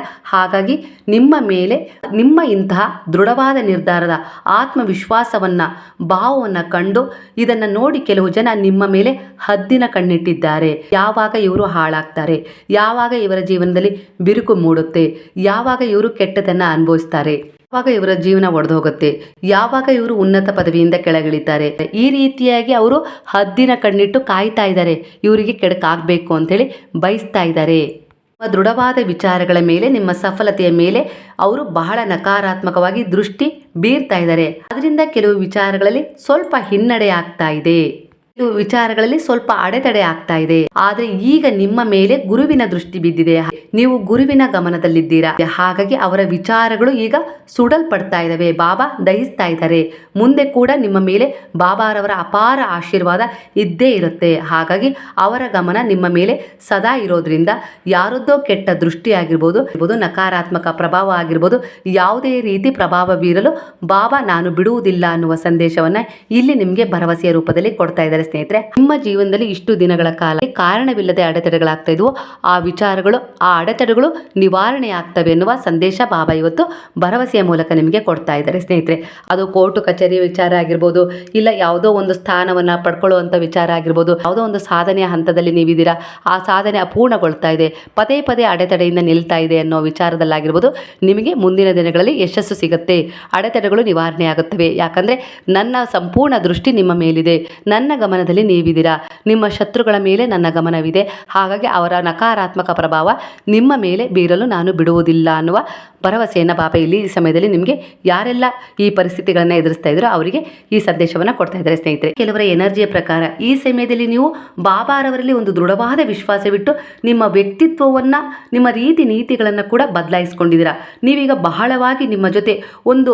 ಹಾಗಾಗಿ ನಿಮ್ಮ ಮೇಲೆ, ನಿಮ್ಮ ಇಂತಹ ದೃಢವಾದ ನಿರ್ಧಾರದ ಆತ್ಮವಿಶ್ವಾಸವನ್ನು, ಭಾವವನ್ನು ಕಂಡು ಇದನ್ನು ನೋಡಿ ಕೆಲವು ಜನ ನಿಮ್ಮ ಮೇಲೆ ಹದ್ದಿನ ಕಣ್ಣಿಟ್ಟಿದ್ದಾರೆ. ಯಾವಾಗ ಇವರು ಹಾಳಾಗ್ತಾರೆ? ಯಾವಾಗ ಇವರ ಜೀವನದಲ್ಲಿ ಬಿರುಕು ಮೂಡುತ್ತೆ? ಯಾವಾಗ ಇವರು ಕೆಟ್ಟದನ್ನು ಅನುಭವಿಸ್ತಾರೆ? ಯಾವಾಗ ಇವರ ಜೀವನ ಒಡೆದು ಹೋಗುತ್ತೆ ಯಾವಾಗ ಇವರು ಉನ್ನತ ಪದವಿಯಿಂದ ಕೆಳಗಿಳಿತಾರೆ? ಈ ರೀತಿಯಾಗಿ ಅವರು ಹದ್ದಿನ ಕಣ್ಣಿಟ್ಟು ಕಾಯ್ತಾ ಇದ್ದಾರೆ. ಇವರಿಗೆ ಕೆಡಕಾಗಬೇಕು ಅಂತೇಳಿ ಬಯಸ್ತಾ ಇದ್ದಾರೆ. ದೃಢವಾದ ವಿಚಾರಗಳ ಮೇಲೆ, ನಿಮ್ಮ ಸಫಲತೆಯ ಮೇಲೆ ಅವರು ಬಹಳ ನಕಾರಾತ್ಮಕವಾಗಿ ದೃಷ್ಟಿ ಬೀರ್ತಾ ಇದ್ದಾರೆ. ಅದರಿಂದ ಕೆಲವು ವಿಚಾರಗಳಲ್ಲಿ ಸ್ವಲ್ಪ ಹಿನ್ನಡೆ ಆಗ್ತಾ ಇದೆ. ವಿಚಾರಗಳಲ್ಲಿ ಸ್ವಲ್ಪ ಅಡೆತಡೆ ಆಗ್ತಾ ಇದೆ. ಆದ್ರೆ ಈಗ ನಿಮ್ಮ ಮೇಲೆ ಗುರುವಿನ ದೃಷ್ಟಿ ಬಿದ್ದಿದೆ. ನೀವು ಗುರುವಿನ ಗಮನದಲ್ಲಿದ್ದೀರಾ? ಹಾಗಾಗಿ ಅವರ ವಿಚಾರಗಳು ಈಗ ಸುಡಲ್ಪಡ್ತಾ ಇದಾವೆ ಬಾಬಾ ದಹಿಸ್ತಾ ಇದ್ದಾರೆ. ಮುಂದೆ ಕೂಡ ನಿಮ್ಮ ಮೇಲೆ ಬಾಬಾರವರ ಅಪಾರ ಆಶೀರ್ವಾದ ಇದ್ದೇ ಇರುತ್ತೆ. ಹಾಗಾಗಿ ಅವರ ಗಮನ ನಿಮ್ಮ ಮೇಲೆ ಸದಾ ಇರೋದ್ರಿಂದ ಯಾರದ್ದೋ ಕೆಟ್ಟ ದೃಷ್ಟಿ ಆಗಿರ್ಬೋದು, ನಕಾರಾತ್ಮಕ ಪ್ರಭಾವ ಆಗಿರ್ಬೋದು, ಯಾವುದೇ ರೀತಿ ಪ್ರಭಾವ ಬೀರಲು ಬಾಬಾ ನಾನು ಬಿಡುವುದಿಲ್ಲ ಅನ್ನುವ ಸಂದೇಶವನ್ನ ಇಲ್ಲಿ ನಿಮಗೆ ಭರವಸೆಯ ರೂಪದಲ್ಲಿ ಕೊಡ್ತಾ ಇದ್ದಾರೆ. ಸ್ನೇಹಿತರೆ, ನಿಮ್ಮ ಜೀವನದಲ್ಲಿ ಇಷ್ಟು ದಿನಗಳ ಕಾಲ ಕಾರಣವಿಲ್ಲದೆ ಅಡೆತಡೆಗಳಾಗ್ತಾ ಇದ್ವು, ಆ ವಿಚಾರಗಳು, ಆ ಅಡೆತಡೆಗಳು ನಿವಾರಣೆ ಆಗ್ತವೆ ಎನ್ನುವ ಸಂದೇಶ ಬಾಬಾ ಇವತ್ತು ಭರವಸೆಯ ಮೂಲಕ ನಿಮಗೆ ಕೊಡ್ತಾ ಇದ್ದಾರೆ. ಸ್ನೇಹಿತರೆ, ಅದು ಕೋರ್ಟು ಕಚೇರಿ ವಿಚಾರ ಆಗಿರ್ಬೋದು, ಇಲ್ಲ ಯಾವುದೋ ಒಂದು ಸ್ಥಾನವನ್ನು ಪಡ್ಕೊಳ್ಳುವಂಥ ವಿಚಾರ ಆಗಿರ್ಬೋದು, ಯಾವುದೋ ಒಂದು ಸಾಧನೆಯ ಹಂತದಲ್ಲಿ ನೀವಿದ್ದೀರಾ, ಆ ಸಾಧನೆ ಅಪೂರ್ಣಗೊಳ್ತಾ ಇದೆ, ಪದೇ ಪದೇ ಅಡೆತಡೆಯಿಂದ ನಿಲ್ತಾ ಇದೆ ಅನ್ನೋ ವಿಚಾರದಲ್ಲಾಗಿರ್ಬೋದು, ನಿಮಗೆ ಮುಂದಿನ ದಿನಗಳಲ್ಲಿ ಯಶಸ್ಸು ಸಿಗುತ್ತೆ, ಅಡೆತಡೆಗಳು ನಿವಾರಣೆ ಆಗುತ್ತವೆ ಯಾಕಂದರೆ, ನನ್ನ ಸಂಪೂರ್ಣ ದೃಷ್ಟಿ ನಿಮ್ಮ ಮೇಲಿದೆ, ನನ್ನ ಗಮನದಲ್ಲಿ ನೀವಿದ್ದೀರಾ? ನಿಮ್ಮ ಶತ್ರುಗಳ ಮೇಲೆ ನನ್ನ ಗಮನವಿದೆ. ಹಾಗಾಗಿ ಅವರ ನಕಾರಾತ್ಮಕ ಪ್ರಭಾವ ನಿಮ್ಮ ಮೇಲೆ ಬೀರಲು ನಾನು ಬಿಡುವುದಿಲ್ಲ ಅನ್ನುವ ಭರವಸೆಯನ್ನು ಪಾಪ ಇಲ್ಲಿ ಈ ಸಮಯದಲ್ಲಿ ನಿಮಗೆ ಯಾರೆಲ್ಲ ಈ ಪರಿಸ್ಥಿತಿಗಳನ್ನು ಎದುರಿಸ್ತಾ ಇದ್ರೋ ಅವರಿಗೆ ಈ ಸಂದೇಶವನ್ನು ಕೊಡ್ತಾ ಇದ್ದಾರೆ ಸ್ನೇಹಿತರೆ. ಕೆಲವರ ಎನರ್ಜಿಯ ಪ್ರಕಾರ ಈ ಸಮಯದಲ್ಲಿ ನೀವು ಬಾಬಾರವರಲ್ಲಿ ಒಂದು ದೃಢವಾದ ವಿಶ್ವಾಸವಿಟ್ಟು ನಿಮ್ಮ ವ್ಯಕ್ತಿತ್ವವನ್ನು, ನಿಮ್ಮ ರೀತಿ ನೀತಿಗಳನ್ನು ಕೂಡ ಬದಲಾಯಿಸ್ಕೊಂಡಿದ್ದೀರಾ? ನೀವೀಗ ಬಹಳವಾಗಿ ನಿಮ್ಮ ಜೊತೆ ಒಂದು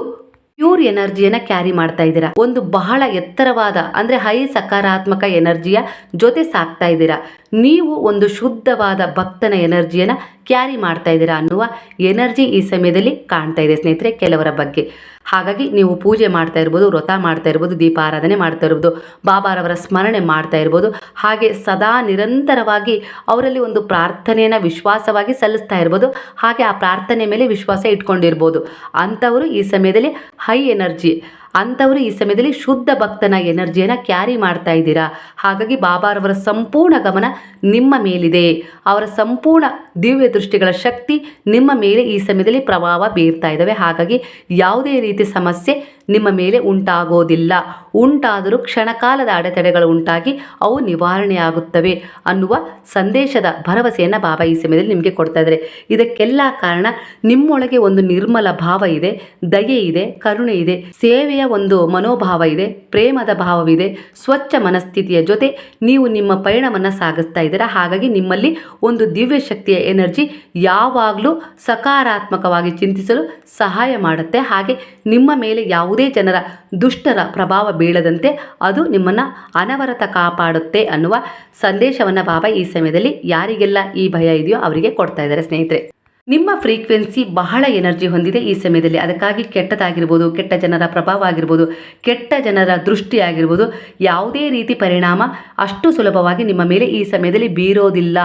ಪ್ಯೂರ್ ಎನರ್ಜಿಯನ್ನು ಕ್ಯಾರಿ ಮಾಡ್ತಾ ಇದ್ದೀರಾ. ಒಂದು ಬಹಳ ಎತ್ತರವಾದ, ಅಂದ್ರೆ ಹೈ ಸಕಾರಾತ್ಮಕ ಎನರ್ಜಿಯ ಜೊತೆ ಸಾಕ್ತಾ ಇದ್ದೀರಾ. ನೀವು ಒಂದು ಶುದ್ಧವಾದ ಭಕ್ತನ ಎನರ್ಜಿಯನ್ನು ಕ್ಯಾರಿ ಮಾಡ್ತಾ ಇದ್ದೀರಾ ಅನ್ನುವ ಎನರ್ಜಿ ಈ ಸಮಯದಲ್ಲಿ ಕಾಣ್ತಾ ಇದೆ ಸ್ನೇಹಿತರೆ, ಕೆಲವರ ಬಗ್ಗೆ. ಹಾಗಾಗಿ ನೀವು ಪೂಜೆ ಮಾಡ್ತಾ ಇರ್ಬೋದು, ವ್ರತ ಮಾಡ್ತಾ ಇರ್ಬೋದು, ದೀಪಾರಾಧನೆ ಮಾಡ್ತಾ ಇರ್ಬೋದು, ಬಾಬಾರವರ ಸ್ಮರಣೆ ಮಾಡ್ತಾ ಇರ್ಬೋದು, ಹಾಗೆ ಸದಾ ನಿರಂತರವಾಗಿ ಅವರಲ್ಲಿ ಒಂದು ಪ್ರಾರ್ಥನೆಯನ್ನು ವಿಶ್ವಾಸವಾಗಿ ಸಲ್ಲಿಸ್ತಾ ಇರ್ಬೋದು, ಹಾಗೆ ಆ ಪ್ರಾರ್ಥನೆ ಮೇಲೆ ವಿಶ್ವಾಸ ಇಟ್ಕೊಂಡಿರ್ಬೋದು. ಅಂಥವರು ಈ ಸಮಯದಲ್ಲಿ ಹೈ ಎನರ್ಜಿ ಅಂಥವರು ಈ ಸಮಯದಲ್ಲಿ ಶುದ್ಧ ಭಕ್ತನ ಎನರ್ಜಿಯನ್ನು ಕ್ಯಾರಿ ಮಾಡ್ತಾ ಇದ್ದೀರಾ? ಹಾಗಾಗಿ ಬಾಬಾರವರ ಸಂಪೂರ್ಣ ಗಮನ ನಿಮ್ಮ ಮೇಲಿದೆ. ಅವರ ಸಂಪೂರ್ಣ ದಿವ್ಯ ದೃಷ್ಟಿಗಳ ಶಕ್ತಿ ನಿಮ್ಮ ಮೇಲೆ ಈ ಸಮಯದಲ್ಲಿ ಪ್ರಭಾವ ಬೀರ್ತಾ ಇದ್ದಾವೆ. ಹಾಗಾಗಿ ಯಾವುದೇ ರೀತಿ ಸಮಸ್ಯೆ ನಿಮ್ಮ ಮೇಲೆ ಉಂಟಾಗೋದಿಲ್ಲ. ಉಂಟಾದರೂ ಕ್ಷಣಕಾಲದ ಅಡೆತಡೆಗಳು ಉಂಟಾಗಿ ಅವು ನಿವಾರಣೆಯಾಗುತ್ತವೆ ಅನ್ನುವ ಸಂದೇಶದ ಭರವಸೆಯನ್ನು ಬಾಬಾ ಈ ಸಮಯದಲ್ಲಿ ನಿಮಗೆ ಕೊಡ್ತಾ ಇದ್ದಾರೆ. ಇದಕ್ಕೆಲ್ಲ ಕಾರಣ ನಿಮ್ಮೊಳಗೆ ಒಂದು ನಿರ್ಮಲ ಭಾವ ಇದೆ, ದಯೆ ಇದೆ, ಕರುಣೆ ಇದೆ. ಸೇವೆಯ ಒಂದು ಮನೋಭಾವ ಇದೆ, ಪ್ರೇಮದ ಭಾವವಿದೆ, ಸ್ವಚ್ಛ ಮನಸ್ಥಿತಿಯ ಜೊತೆ ನೀವು ನಿಮ್ಮ ಪಯಣವನ್ನು ಸಾಗಿಸ್ತಾ ಇದ್ದೀರಾ? ಹಾಗಾಗಿ ನಿಮ್ಮಲ್ಲಿ ಒಂದು ದಿವ್ಯ ಶಕ್ತಿಯ ಎನರ್ಜಿ ಯಾವಾಗಲೂ ಸಕಾರಾತ್ಮಕವಾಗಿ ಚಿಂತಿಸಲು ಸಹಾಯ ಮಾಡುತ್ತೆ. ಹಾಗೆ ನಿಮ್ಮ ಮೇಲೆ ಯಾವುದೇ ಜನರ ದುಷ್ಟರ ಪ್ರಭಾವ ಬೀಳದಂತೆ ಅದು ನಿಮ್ಮನ್ನು ಅನವರತ ಕಾಪಾಡುತ್ತೆ ಅನ್ನುವ ಸಂದೇಶವನ್ನು ಬಾಬಾ ಈ ಸಮಯದಲ್ಲಿ ಯಾರಿಗೆಲ್ಲ ಈ ಭಯ ಇದೆಯೋ ಅವರಿಗೆ ಕೊಡ್ತಾ ಇದ್ದಾರೆ ಸ್ನೇಹಿತರೆ. ನಿಮ್ಮ ಫ್ರೀಕ್ವೆನ್ಸಿ ಬಹಳ ಎನರ್ಜಿ ಹೊಂದಿದೆ ಈ ಸಮಯದಲ್ಲಿ. ಅದಕ್ಕಾಗಿ ಕೆಟ್ಟದಾಗಿರ್ಬೋದು, ಕೆಟ್ಟ ಜನರ ಪ್ರಭಾವ ಆಗಿರ್ಬೋದು, ಕೆಟ್ಟ ಜನರ ದೃಷ್ಟಿ ಆಗಿರ್ಬೋದು, ಯಾವುದೇ ರೀತಿ ಪರಿಣಾಮ ಅಷ್ಟು ಸುಲಭವಾಗಿ ನಿಮ್ಮ ಮೇಲೆ ಈ ಸಮಯದಲ್ಲಿ ಬೀರೋದಿಲ್ಲ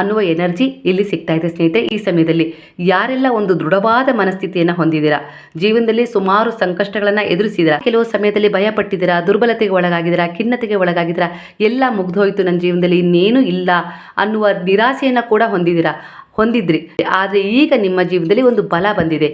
ಅನ್ನುವ ಎನರ್ಜಿ ಇಲ್ಲಿ ಸಿಗ್ತಾ ಇದೆ ಸ್ನೇಹಿತರೆ. ಈ ಸಮಯದಲ್ಲಿ ಯಾರೆಲ್ಲ ಒಂದು ದೃಢವಾದ ಮನಸ್ಥಿತಿಯನ್ನು ಹೊಂದಿದ್ದೀರಾ, ಜೀವನದಲ್ಲಿ ಸುಮಾರು ಸಂಕಷ್ಟಗಳನ್ನು ಎದುರಿಸಿದಿರಾ ಕೆಲವು ಸಮಯದಲ್ಲಿ ಭಯ ಪಟ್ಟಿದ್ದೀರಾ ದುರ್ಬಲತೆಗೆ ಒಳಗಾಗಿದ್ದೀರಾ, ಖಿನ್ನತೆಗೆ ಒಳಗಾಗಿದ್ದೀರಾ, ಎಲ್ಲ ಮುಗ್ದೋಯ್ತು ನನ್ನ ಜೀವನದಲ್ಲಿ, ಇನ್ನೇನು ಇಲ್ಲ ಅನ್ನುವ ನಿರಾಸೆಯನ್ನು ಕೂಡ ಹೊಂದಿದ್ದೀರಾ ಹೊಂದಿದ್ರಿ. ಆದರೆ ಈಗ ನಿಮ್ಮ ಜೀವನದಲ್ಲಿ ಒಂದು ಬಲ ಬಂದಿದೆ.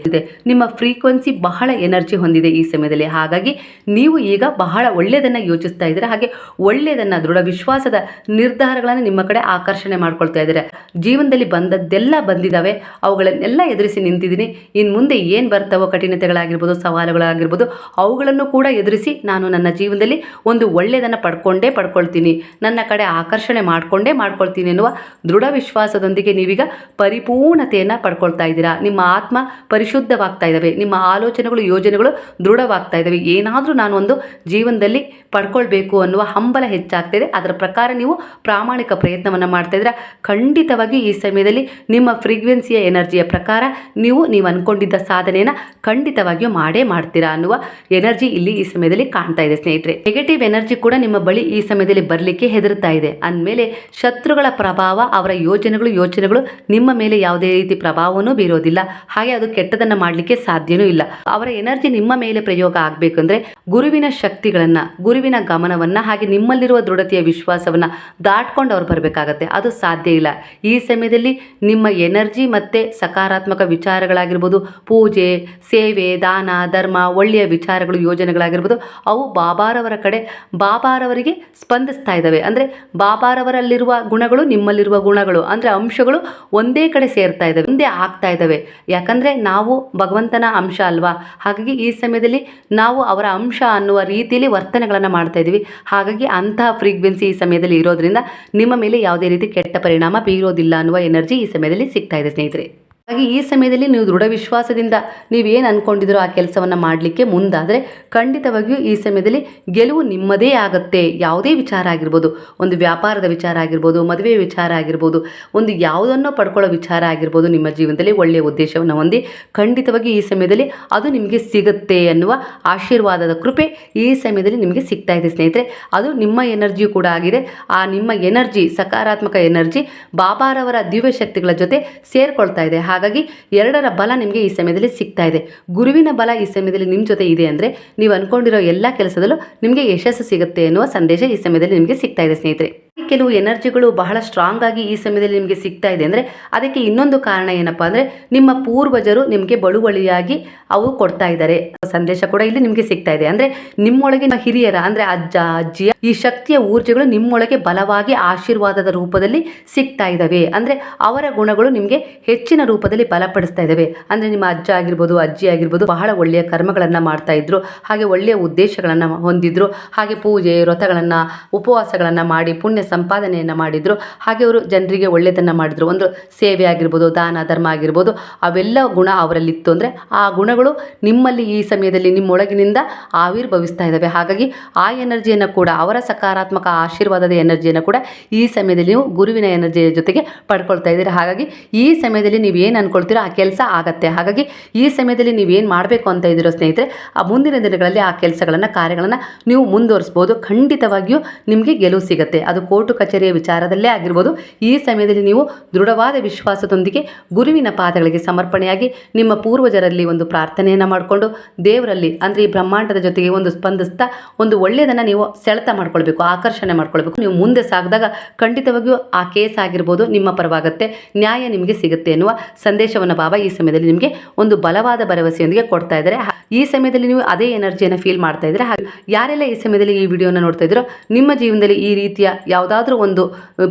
ನಿಮ್ಮ ಫ್ರೀಕ್ವೆನ್ಸಿ ಬಹಳ ಎನರ್ಜಿ ಹೊಂದಿದೆ ಈ ಸಮಯದಲ್ಲಿ. ಹಾಗಾಗಿ ನೀವು ಈಗ ಬಹಳ ಒಳ್ಳೆಯದನ್ನು ಯೋಚಿಸ್ತಾ ಇದ್ದೀರಾ. ಹಾಗೆ ಒಳ್ಳೆಯದನ್ನು, ದೃಢ ವಿಶ್ವಾಸದ ನಿರ್ಧಾರಗಳನ್ನು ನಿಮ್ಮ ಕಡೆ ಆಕರ್ಷಣೆ ಮಾಡ್ಕೊಳ್ತಾ ಇದ್ದೀರಾ. ಜೀವನದಲ್ಲಿ ಬಂದದ್ದೆಲ್ಲ ಬಂದಿದ್ದಾವೆ. ಅವುಗಳನ್ನೆಲ್ಲ ಎದುರಿಸಿ ನಿಂತಿದ್ದೀನಿ. ಇನ್ನು ಮುಂದೆ ಏನು ಬರ್ತಾವೋ ಕಠಿಣತೆಗಳಾಗಿರ್ಬೋದು, ಸವಾಲುಗಳಾಗಿರ್ಬೋದು, ಅವುಗಳನ್ನು ಕೂಡ ಎದುರಿಸಿ ನಾನು ನನ್ನ ಜೀವನದಲ್ಲಿ ಒಂದು ಒಳ್ಳೆಯದನ್ನು ಪಡ್ಕೊಂಡೇ ಪಡ್ಕೊಳ್ತೀನಿ. ನನ್ನ ಕಡೆ ಆಕರ್ಷಣೆ ಮಾಡಿಕೊಂಡೇ ಮಾಡ್ಕೊಳ್ತೀನಿ ಎನ್ನುವ ದೃಢ ವಿಶ್ವಾಸದೊಂದಿಗೆ ನೀವೀಗ ಪರಿಪೂರ್ಣತೆಯನ್ನು ಪಡ್ಕೊಳ್ತಾ ಇದ್ದೀರಾ? ನಿಮ್ಮ ಆತ್ಮ ಪರಿಶುದ್ಧವಾಗ್ತಾ ಇದ್ದಾವೆ ನಿಮ್ಮ ಆಲೋಚನೆಗಳು, ಯೋಜನೆಗಳು ದೃಢವಾಗ್ತಾ ಇದ್ದಾವೆ ಏನಾದರೂ ನಾನು ಒಂದು ಜೀವನದಲ್ಲಿ ಪಡ್ಕೊಳ್ಬೇಕು ಅನ್ನುವ ಹಂಬಲ ಹೆಚ್ಚಾಗ್ತಿದೆ ಅದರ ಪ್ರಕಾರ ನೀವು ಪ್ರಾಮಾಣಿಕ ಪ್ರಯತ್ನವನ್ನು ಮಾಡ್ತಾ ಇದ್ದೀರಾ. ಖಂಡಿತವಾಗಿ ಈ ಸಮಯದಲ್ಲಿ ನಿಮ್ಮ ಫ್ರೀಕ್ವೆನ್ಸಿಯ ಎನರ್ಜಿಯ ಪ್ರಕಾರ ನೀವು ನೀವು ಅಂದ್ಕೊಂಡಿದ್ದ ಸಾಧನೆಯನ್ನು ಖಂಡಿತವಾಗಿಯೂ ಮಾಡೇ ಮಾಡ್ತೀರಾ ಅನ್ನುವ ಎನರ್ಜಿ ಇಲ್ಲಿ ಈ ಸಮಯದಲ್ಲಿ ಕಾಣ್ತಾ ಇದೆ ಸ್ನೇಹಿತರೆ. ನೆಗೆಟಿವ್ ಎನರ್ಜಿ ಕೂಡ ನಿಮ್ಮ ಬಳಿ ಈ ಸಮಯದಲ್ಲಿ ಬರಲಿಕ್ಕೆ ಹೆದರ್ತಾ ಇದೆ. ಅಂದಮೇಲೆ ಶತ್ರುಗಳ ಪ್ರಭಾವ, ಅವರ ಯೋಜನೆಗಳು, ಯೋಚನೆಗಳು ನಿಮ್ಮ ಮೇಲೆ ಯಾವುದೇ ರೀತಿ ಪ್ರಭಾವನೂ ಬೀರೋದಿಲ್ಲ. ಹಾಗೆ ಅದು ಕೆಟ್ಟದನ್ನ ಮಾಡಲಿಕ್ಕೆ ಸಾಧ್ಯನೂ ಇಲ್ಲ. ಅವರ ಎನರ್ಜಿ ನಿಮ್ಮ ಮೇಲೆ ಪ್ರಯೋಗ ಆಗಬೇಕಂದ್ರೆ ಗುರುವಿನ ಶಕ್ತಿಗಳನ್ನ, ಗುರುವಿನ ಗಮನವನ್ನ, ಹಾಗೆ ನಿಮ್ಮಲ್ಲಿರುವ ದೃಢತೆಯ ವಿಶ್ವಾಸವನ್ನ ದಾಟ್ಕೊಂಡು ಅವ್ರು ಬರಬೇಕಾಗತ್ತೆ. ಅದು ಸಾಧ್ಯ ಇಲ್ಲ. ಈ ಸಮಯದಲ್ಲಿ ನಿಮ್ಮ ಎನರ್ಜಿ ಮತ್ತೆ ಸಕಾರಾತ್ಮಕ ವಿಚಾರಗಳಾಗಿರ್ಬೋದು, ಪೂಜೆ, ಸೇವೆ, ದಾನ, ಧರ್ಮ, ಒಳ್ಳೆಯ ವಿಚಾರಗಳು, ಯೋಜನೆಗಳಾಗಿರ್ಬೋದು, ಅವು ಬಾಬಾರವರ ಕಡೆ, ಬಾಬಾರವರಿಗೆ ಸ್ಪಂದಿಸ್ತಾ ಇದ್ದಾವೆ. ಅಂದರೆ ಬಾಬಾರವರಲ್ಲಿರುವ ಗುಣಗಳು ನಿಮ್ಮಲ್ಲಿರುವ ಗುಣಗಳು. ಅಂದರೆ ಅಂಶಗಳು ಒಂದೇ ಕಡೆ ಸೇರ್ತಾ ಇದ್ದಾವೆ, ಒಂದೇ ಆಗ್ತಾ ಇದ್ದಾವೆ. ಯಾಕಂದರೆ ನಾವು ಭಗವಂತನ ಅಂಶ ಅಲ್ವಾ? ಹಾಗಾಗಿ ಈ ಸಮಯದಲ್ಲಿ ನಾವು ಅವರ ಅಂಶ ಅನ್ನುವ ರೀತಿಯಲ್ಲಿ ವರ್ತನೆಗಳನ್ನು ಮಾಡ್ತಾ ಇದ್ದೀವಿ. ಹಾಗಾಗಿ ಅಂತಹ ಫ್ರೀಕ್ವೆನ್ಸಿ ಈ ಸಮಯದಲ್ಲಿ ಇರೋದ್ರಿಂದ ನಿಮ್ಮ ಮೇಲೆ ಯಾವುದೇ ರೀತಿ ಕೆಟ್ಟ ಪರಿಣಾಮ ಬೀರೋದಿಲ್ಲ ಅನ್ನುವ ಎನರ್ಜಿ ಈ ಸಮಯದಲ್ಲಿ ಸಿಗ್ತಾ ಇದೆ, ಸ್ನೇಹಿತರೆ. ಹಾಗೆ ಈ ಸಮಯದಲ್ಲಿ ನೀವು ದೃಢ ವಿಶ್ವಾಸದಿಂದ ನೀವೇನು ಅನ್ಕೊಂಡಿದ್ರೋ ಆ ಕೆಲಸವನ್ನು ಮಾಡಲಿಕ್ಕೆ ಮುಂದಾದರೆ ಖಂಡಿತವಾಗಿಯೂ ಈ ಸಮಯದಲ್ಲಿ ಗೆಲುವು ನಿಮ್ಮದೇ ಆಗುತ್ತೆ. ಯಾವುದೇ ವಿಚಾರ ಆಗಿರ್ಬೋದು, ಒಂದು ವ್ಯಾಪಾರದ ವಿಚಾರ ಆಗಿರ್ಬೋದು ಮದುವೆ ವಿಚಾರ ಆಗಿರ್ಬೋದು, ಒಂದು ಯಾವುದನ್ನೋ ಪಡ್ಕೊಳ್ಳೋ ವಿಚಾರ ಆಗಿರ್ಬೋದು ನಿಮ್ಮ ಜೀವನದಲ್ಲಿ ಒಳ್ಳೆಯ ಉದ್ದೇಶವನ್ನು ಹೊಂದಿ ಖಂಡಿತವಾಗಿ ಈ ಸಮಯದಲ್ಲಿ ಅದು ನಿಮಗೆ ಸಿಗುತ್ತೆ ಅನ್ನುವ ಆಶೀರ್ವಾದದ ಕೃಪೆ ಈ ಸಮಯದಲ್ಲಿ ನಿಮಗೆ ಸಿಗ್ತಾ ಇದೆ ಸ್ನೇಹಿತರೆ. ಅದು ನಿಮ್ಮ ಎನರ್ಜಿಯು ಕೂಡ ಆಗಿದೆ. ಆ ನಿಮ್ಮ ಎನರ್ಜಿ, ಸಕಾರಾತ್ಮಕ ಎನರ್ಜಿ, ಬಾಬಾರವರ ದಿವ್ಯ ಶಕ್ತಿಗಳ ಜೊತೆ ಸೇರ್ಕೊಳ್ತಾ ಇದೆ. ಹಾಗಾಗಿ ಎರಡರ ಬಲ ನಿಮಗೆ ಈ ಸಮಯದಲ್ಲಿ ಸಿಗ್ತಾ ಇದೆ. ಗುರುವಿನ ಬಲ ಈ ಸಮಯದಲ್ಲಿ ನಿಮ್ಮ ಜೊತೆ ಇದೆ ಅಂದರೆ ನೀವು ಅಂದ್ಕೊಂಡಿರೋ ಎಲ್ಲ ಕೆಲಸದಲ್ಲೂ ನಿಮಗೆ ಯಶಸ್ಸು ಸಿಗುತ್ತೆ ಎನ್ನುವ ಸಂದೇಶ ಈ ಸಮಯದಲ್ಲಿ ನಿಮಗೆ ಸಿಗ್ತಾ ಇದೆ, ಸ್ನೇಹಿತರೆ. ಕೆಲವು ಎನರ್ಜಿಗಳು ಬಹಳ ಸ್ಟ್ರಾಂಗ್ ಆಗಿ ಈ ಸಮಯದಲ್ಲಿ ನಿಮಗೆ ಸಿಗ್ತಾ ಇದೆ. ಅಂದರೆ ಅದಕ್ಕೆ ಇನ್ನೊಂದು ಕಾರಣ ಏನಪ್ಪಾ ಅಂದರೆ ನಿಮ್ಮ ಪೂರ್ವಜರು ನಿಮಗೆ ಬಳುವಳಿಯಾಗಿ ಅವು ಕೊಡ್ತಾ ಇದ್ದಾರೆ. ಸಂದೇಶ ಕೂಡ ಇಲ್ಲಿ ನಿಮಗೆ ಸಿಗ್ತಾ ಇದೆ. ಅಂದರೆ ನಿಮ್ಮೊಳಗೆ ಹಿರಿಯರ, ಅಂದರೆ ಅಜ್ಜ, ಅಜ್ಜಿಯ ಈ ಶಕ್ತಿಯ ಊರ್ಜೆಗಳು ನಿಮ್ಮೊಳಗೆ ಬಲವಾಗಿ ಆಶೀರ್ವಾದದ ರೂಪದಲ್ಲಿ ಸಿಗ್ತಾ ಇದ್ದಾವೆ. ಅಂದರೆ ಅವರ ಗುಣಗಳು ನಿಮಗೆ ಹೆಚ್ಚಿನ ರೂಪದಲ್ಲಿ ಬಲಪಡಿಸ್ತಾ ಇದ್ದಾವೆ. ಅಂದರೆ ನಿಮ್ಮ ಅಜ್ಜ ಆಗಿರ್ಬೋದು, ಅಜ್ಜಿ ಆಗಿರ್ಬೋದು ಬಹಳ ಒಳ್ಳೆಯ ಕರ್ಮಗಳನ್ನು ಮಾಡ್ತಾ ಇದ್ರು, ಹಾಗೆ ಒಳ್ಳೆಯ ಉದ್ದೇಶಗಳನ್ನು ಹೊಂದಿದ್ರು, ಹಾಗೆ ಪೂಜೆ, ವ್ರತಗಳನ್ನು, ಉಪವಾಸಗಳನ್ನು ಮಾಡಿ ಪುಣ್ಯ ಸಂಪಾದನೆಯನ್ನು ಮಾಡಿದರು, ಹಾಗೆ ಅವರು ಜನರಿಗೆ ಒಳ್ಳೆಯದನ್ನು ಮಾಡಿದರು. ಒಂದು ಸೇವೆ ಆಗಿರ್ಬೋದು, ದಾನ, ಧರ್ಮ ಆಗಿರ್ಬೋದು, ಅವೆಲ್ಲ ಗುಣ ಅವರಲ್ಲಿತ್ತು ಅಂದರೆ ಆ ಗುಣಗಳು ನಿಮ್ಮಲ್ಲಿ ಈ ಸಮಯದಲ್ಲಿ ನಿಮ್ಮೊಳಗಿನಿಂದ ಆವಿರ್ಭವಿಸ್ತಾ ಇದ್ದಾವೆ. ಹಾಗಾಗಿ ಆ ಎನರ್ಜಿಯನ್ನು ಕೂಡ, ಅವರ ಸಕಾರಾತ್ಮಕ ಆಶೀರ್ವಾದದ ಎನರ್ಜಿಯನ್ನು ಕೂಡ ಈ ಸಮಯದಲ್ಲಿ ನೀವು ಗುರುವಿನ ಎನರ್ಜಿಯ ಜೊತೆಗೆ ಪಡ್ಕೊಳ್ತಾ ಇದ್ದೀರಿ. ಹಾಗಾಗಿ ಈ ಸಮಯದಲ್ಲಿ ನೀವು ಏನು ಅನ್ಕೊಳ್ತೀರೋ ಆ ಕೆಲಸ ಆಗತ್ತೆ. ಹಾಗಾಗಿ ಈ ಸಮಯದಲ್ಲಿ ನೀವೇನು ಮಾಡಬೇಕು ಅಂತ ಇದ್ದೀರೋ ಸ್ನೇಹಿತರೆ, ಆ ಮುಂದಿನ ದಿನಗಳಲ್ಲಿ ಆ ಕೆಲಸಗಳನ್ನು, ಕಾರ್ಯಗಳನ್ನು ನೀವು ಮುಂದುವರಿಸ್ಬೋದು. ಖಂಡಿತವಾಗಿಯೂ ನಿಮಗೆ ಗೆಲುವು ಸಿಗುತ್ತೆ. ಅದು ಕೋರ್ಟು ಕಚೇರಿಯ ವಿಚಾರದಲ್ಲೇ ಆಗಿರ್ಬೋದು, ಈ ಸಮಯದಲ್ಲಿ ನೀವು ದೃಢವಾದ ವಿಶ್ವಾಸದೊಂದಿಗೆ ಗುರುವಿನ ಪಾದಗಳಿಗೆ ಸಮರ್ಪಣೆಯಾಗಿ ನಿಮ್ಮ ಪೂರ್ವಜರಲ್ಲಿ ಒಂದು ಪ್ರಾರ್ಥನೆಯನ್ನು ಮಾಡಿಕೊಂಡು, ದೇವರಲ್ಲಿ ಅಂದರೆ ಈ ಬ್ರಹ್ಮಾಂಡದ ಜೊತೆಗೆ ಒಂದು ಸ್ಪಂದಿಸ್ತಾ ಒಂದು ಒಳ್ಳೆಯದನ್ನು ನೀವು ಸೆಳೆತ ಮಾಡ್ಕೊಳ್ಬೇಕು, ಆಕರ್ಷಣೆ ಮಾಡ್ಕೊಳ್ಬೇಕು. ನೀವು ಮುಂದೆ ಸಾಗಿದಾಗ ಖಂಡಿತವಾಗಿಯೂ ಆ ಕೇಸ್ ಆಗಿರ್ಬೋದು, ನಿಮ್ಮ ಪರವಾಗುತ್ತೆ, ನ್ಯಾಯ ನಿಮಗೆ ಸಿಗುತ್ತೆ ಎನ್ನುವ ಸಂದೇಶವನ್ನು ಬಾಬಾ ಈ ಸಮಯದಲ್ಲಿ ನಿಮಗೆ ಒಂದು ಬಲವಾದ ಭರವಸೆಯೊಂದಿಗೆ ಕೊಡ್ತಾ ಇದ್ದಾರೆ. ಈ ಸಮಯದಲ್ಲಿ ನೀವು ಅದೇ ಎನರ್ಜಿಯನ್ನು ಫೀಲ್ ಮಾಡ್ತಾ ಇದ್ರೆ ಯಾರೆಲ್ಲ ಈ ಸಮಯದಲ್ಲಿ ಈ ವಿಡಿಯೋನ ನೋಡ್ತಾ ಇದ್ದೀರೋ ನಿಮ್ಮ ಜೀವನದಲ್ಲಿ ಈ ರೀತಿಯ ಯಾವುದಾದ್ರೂ ಒಂದು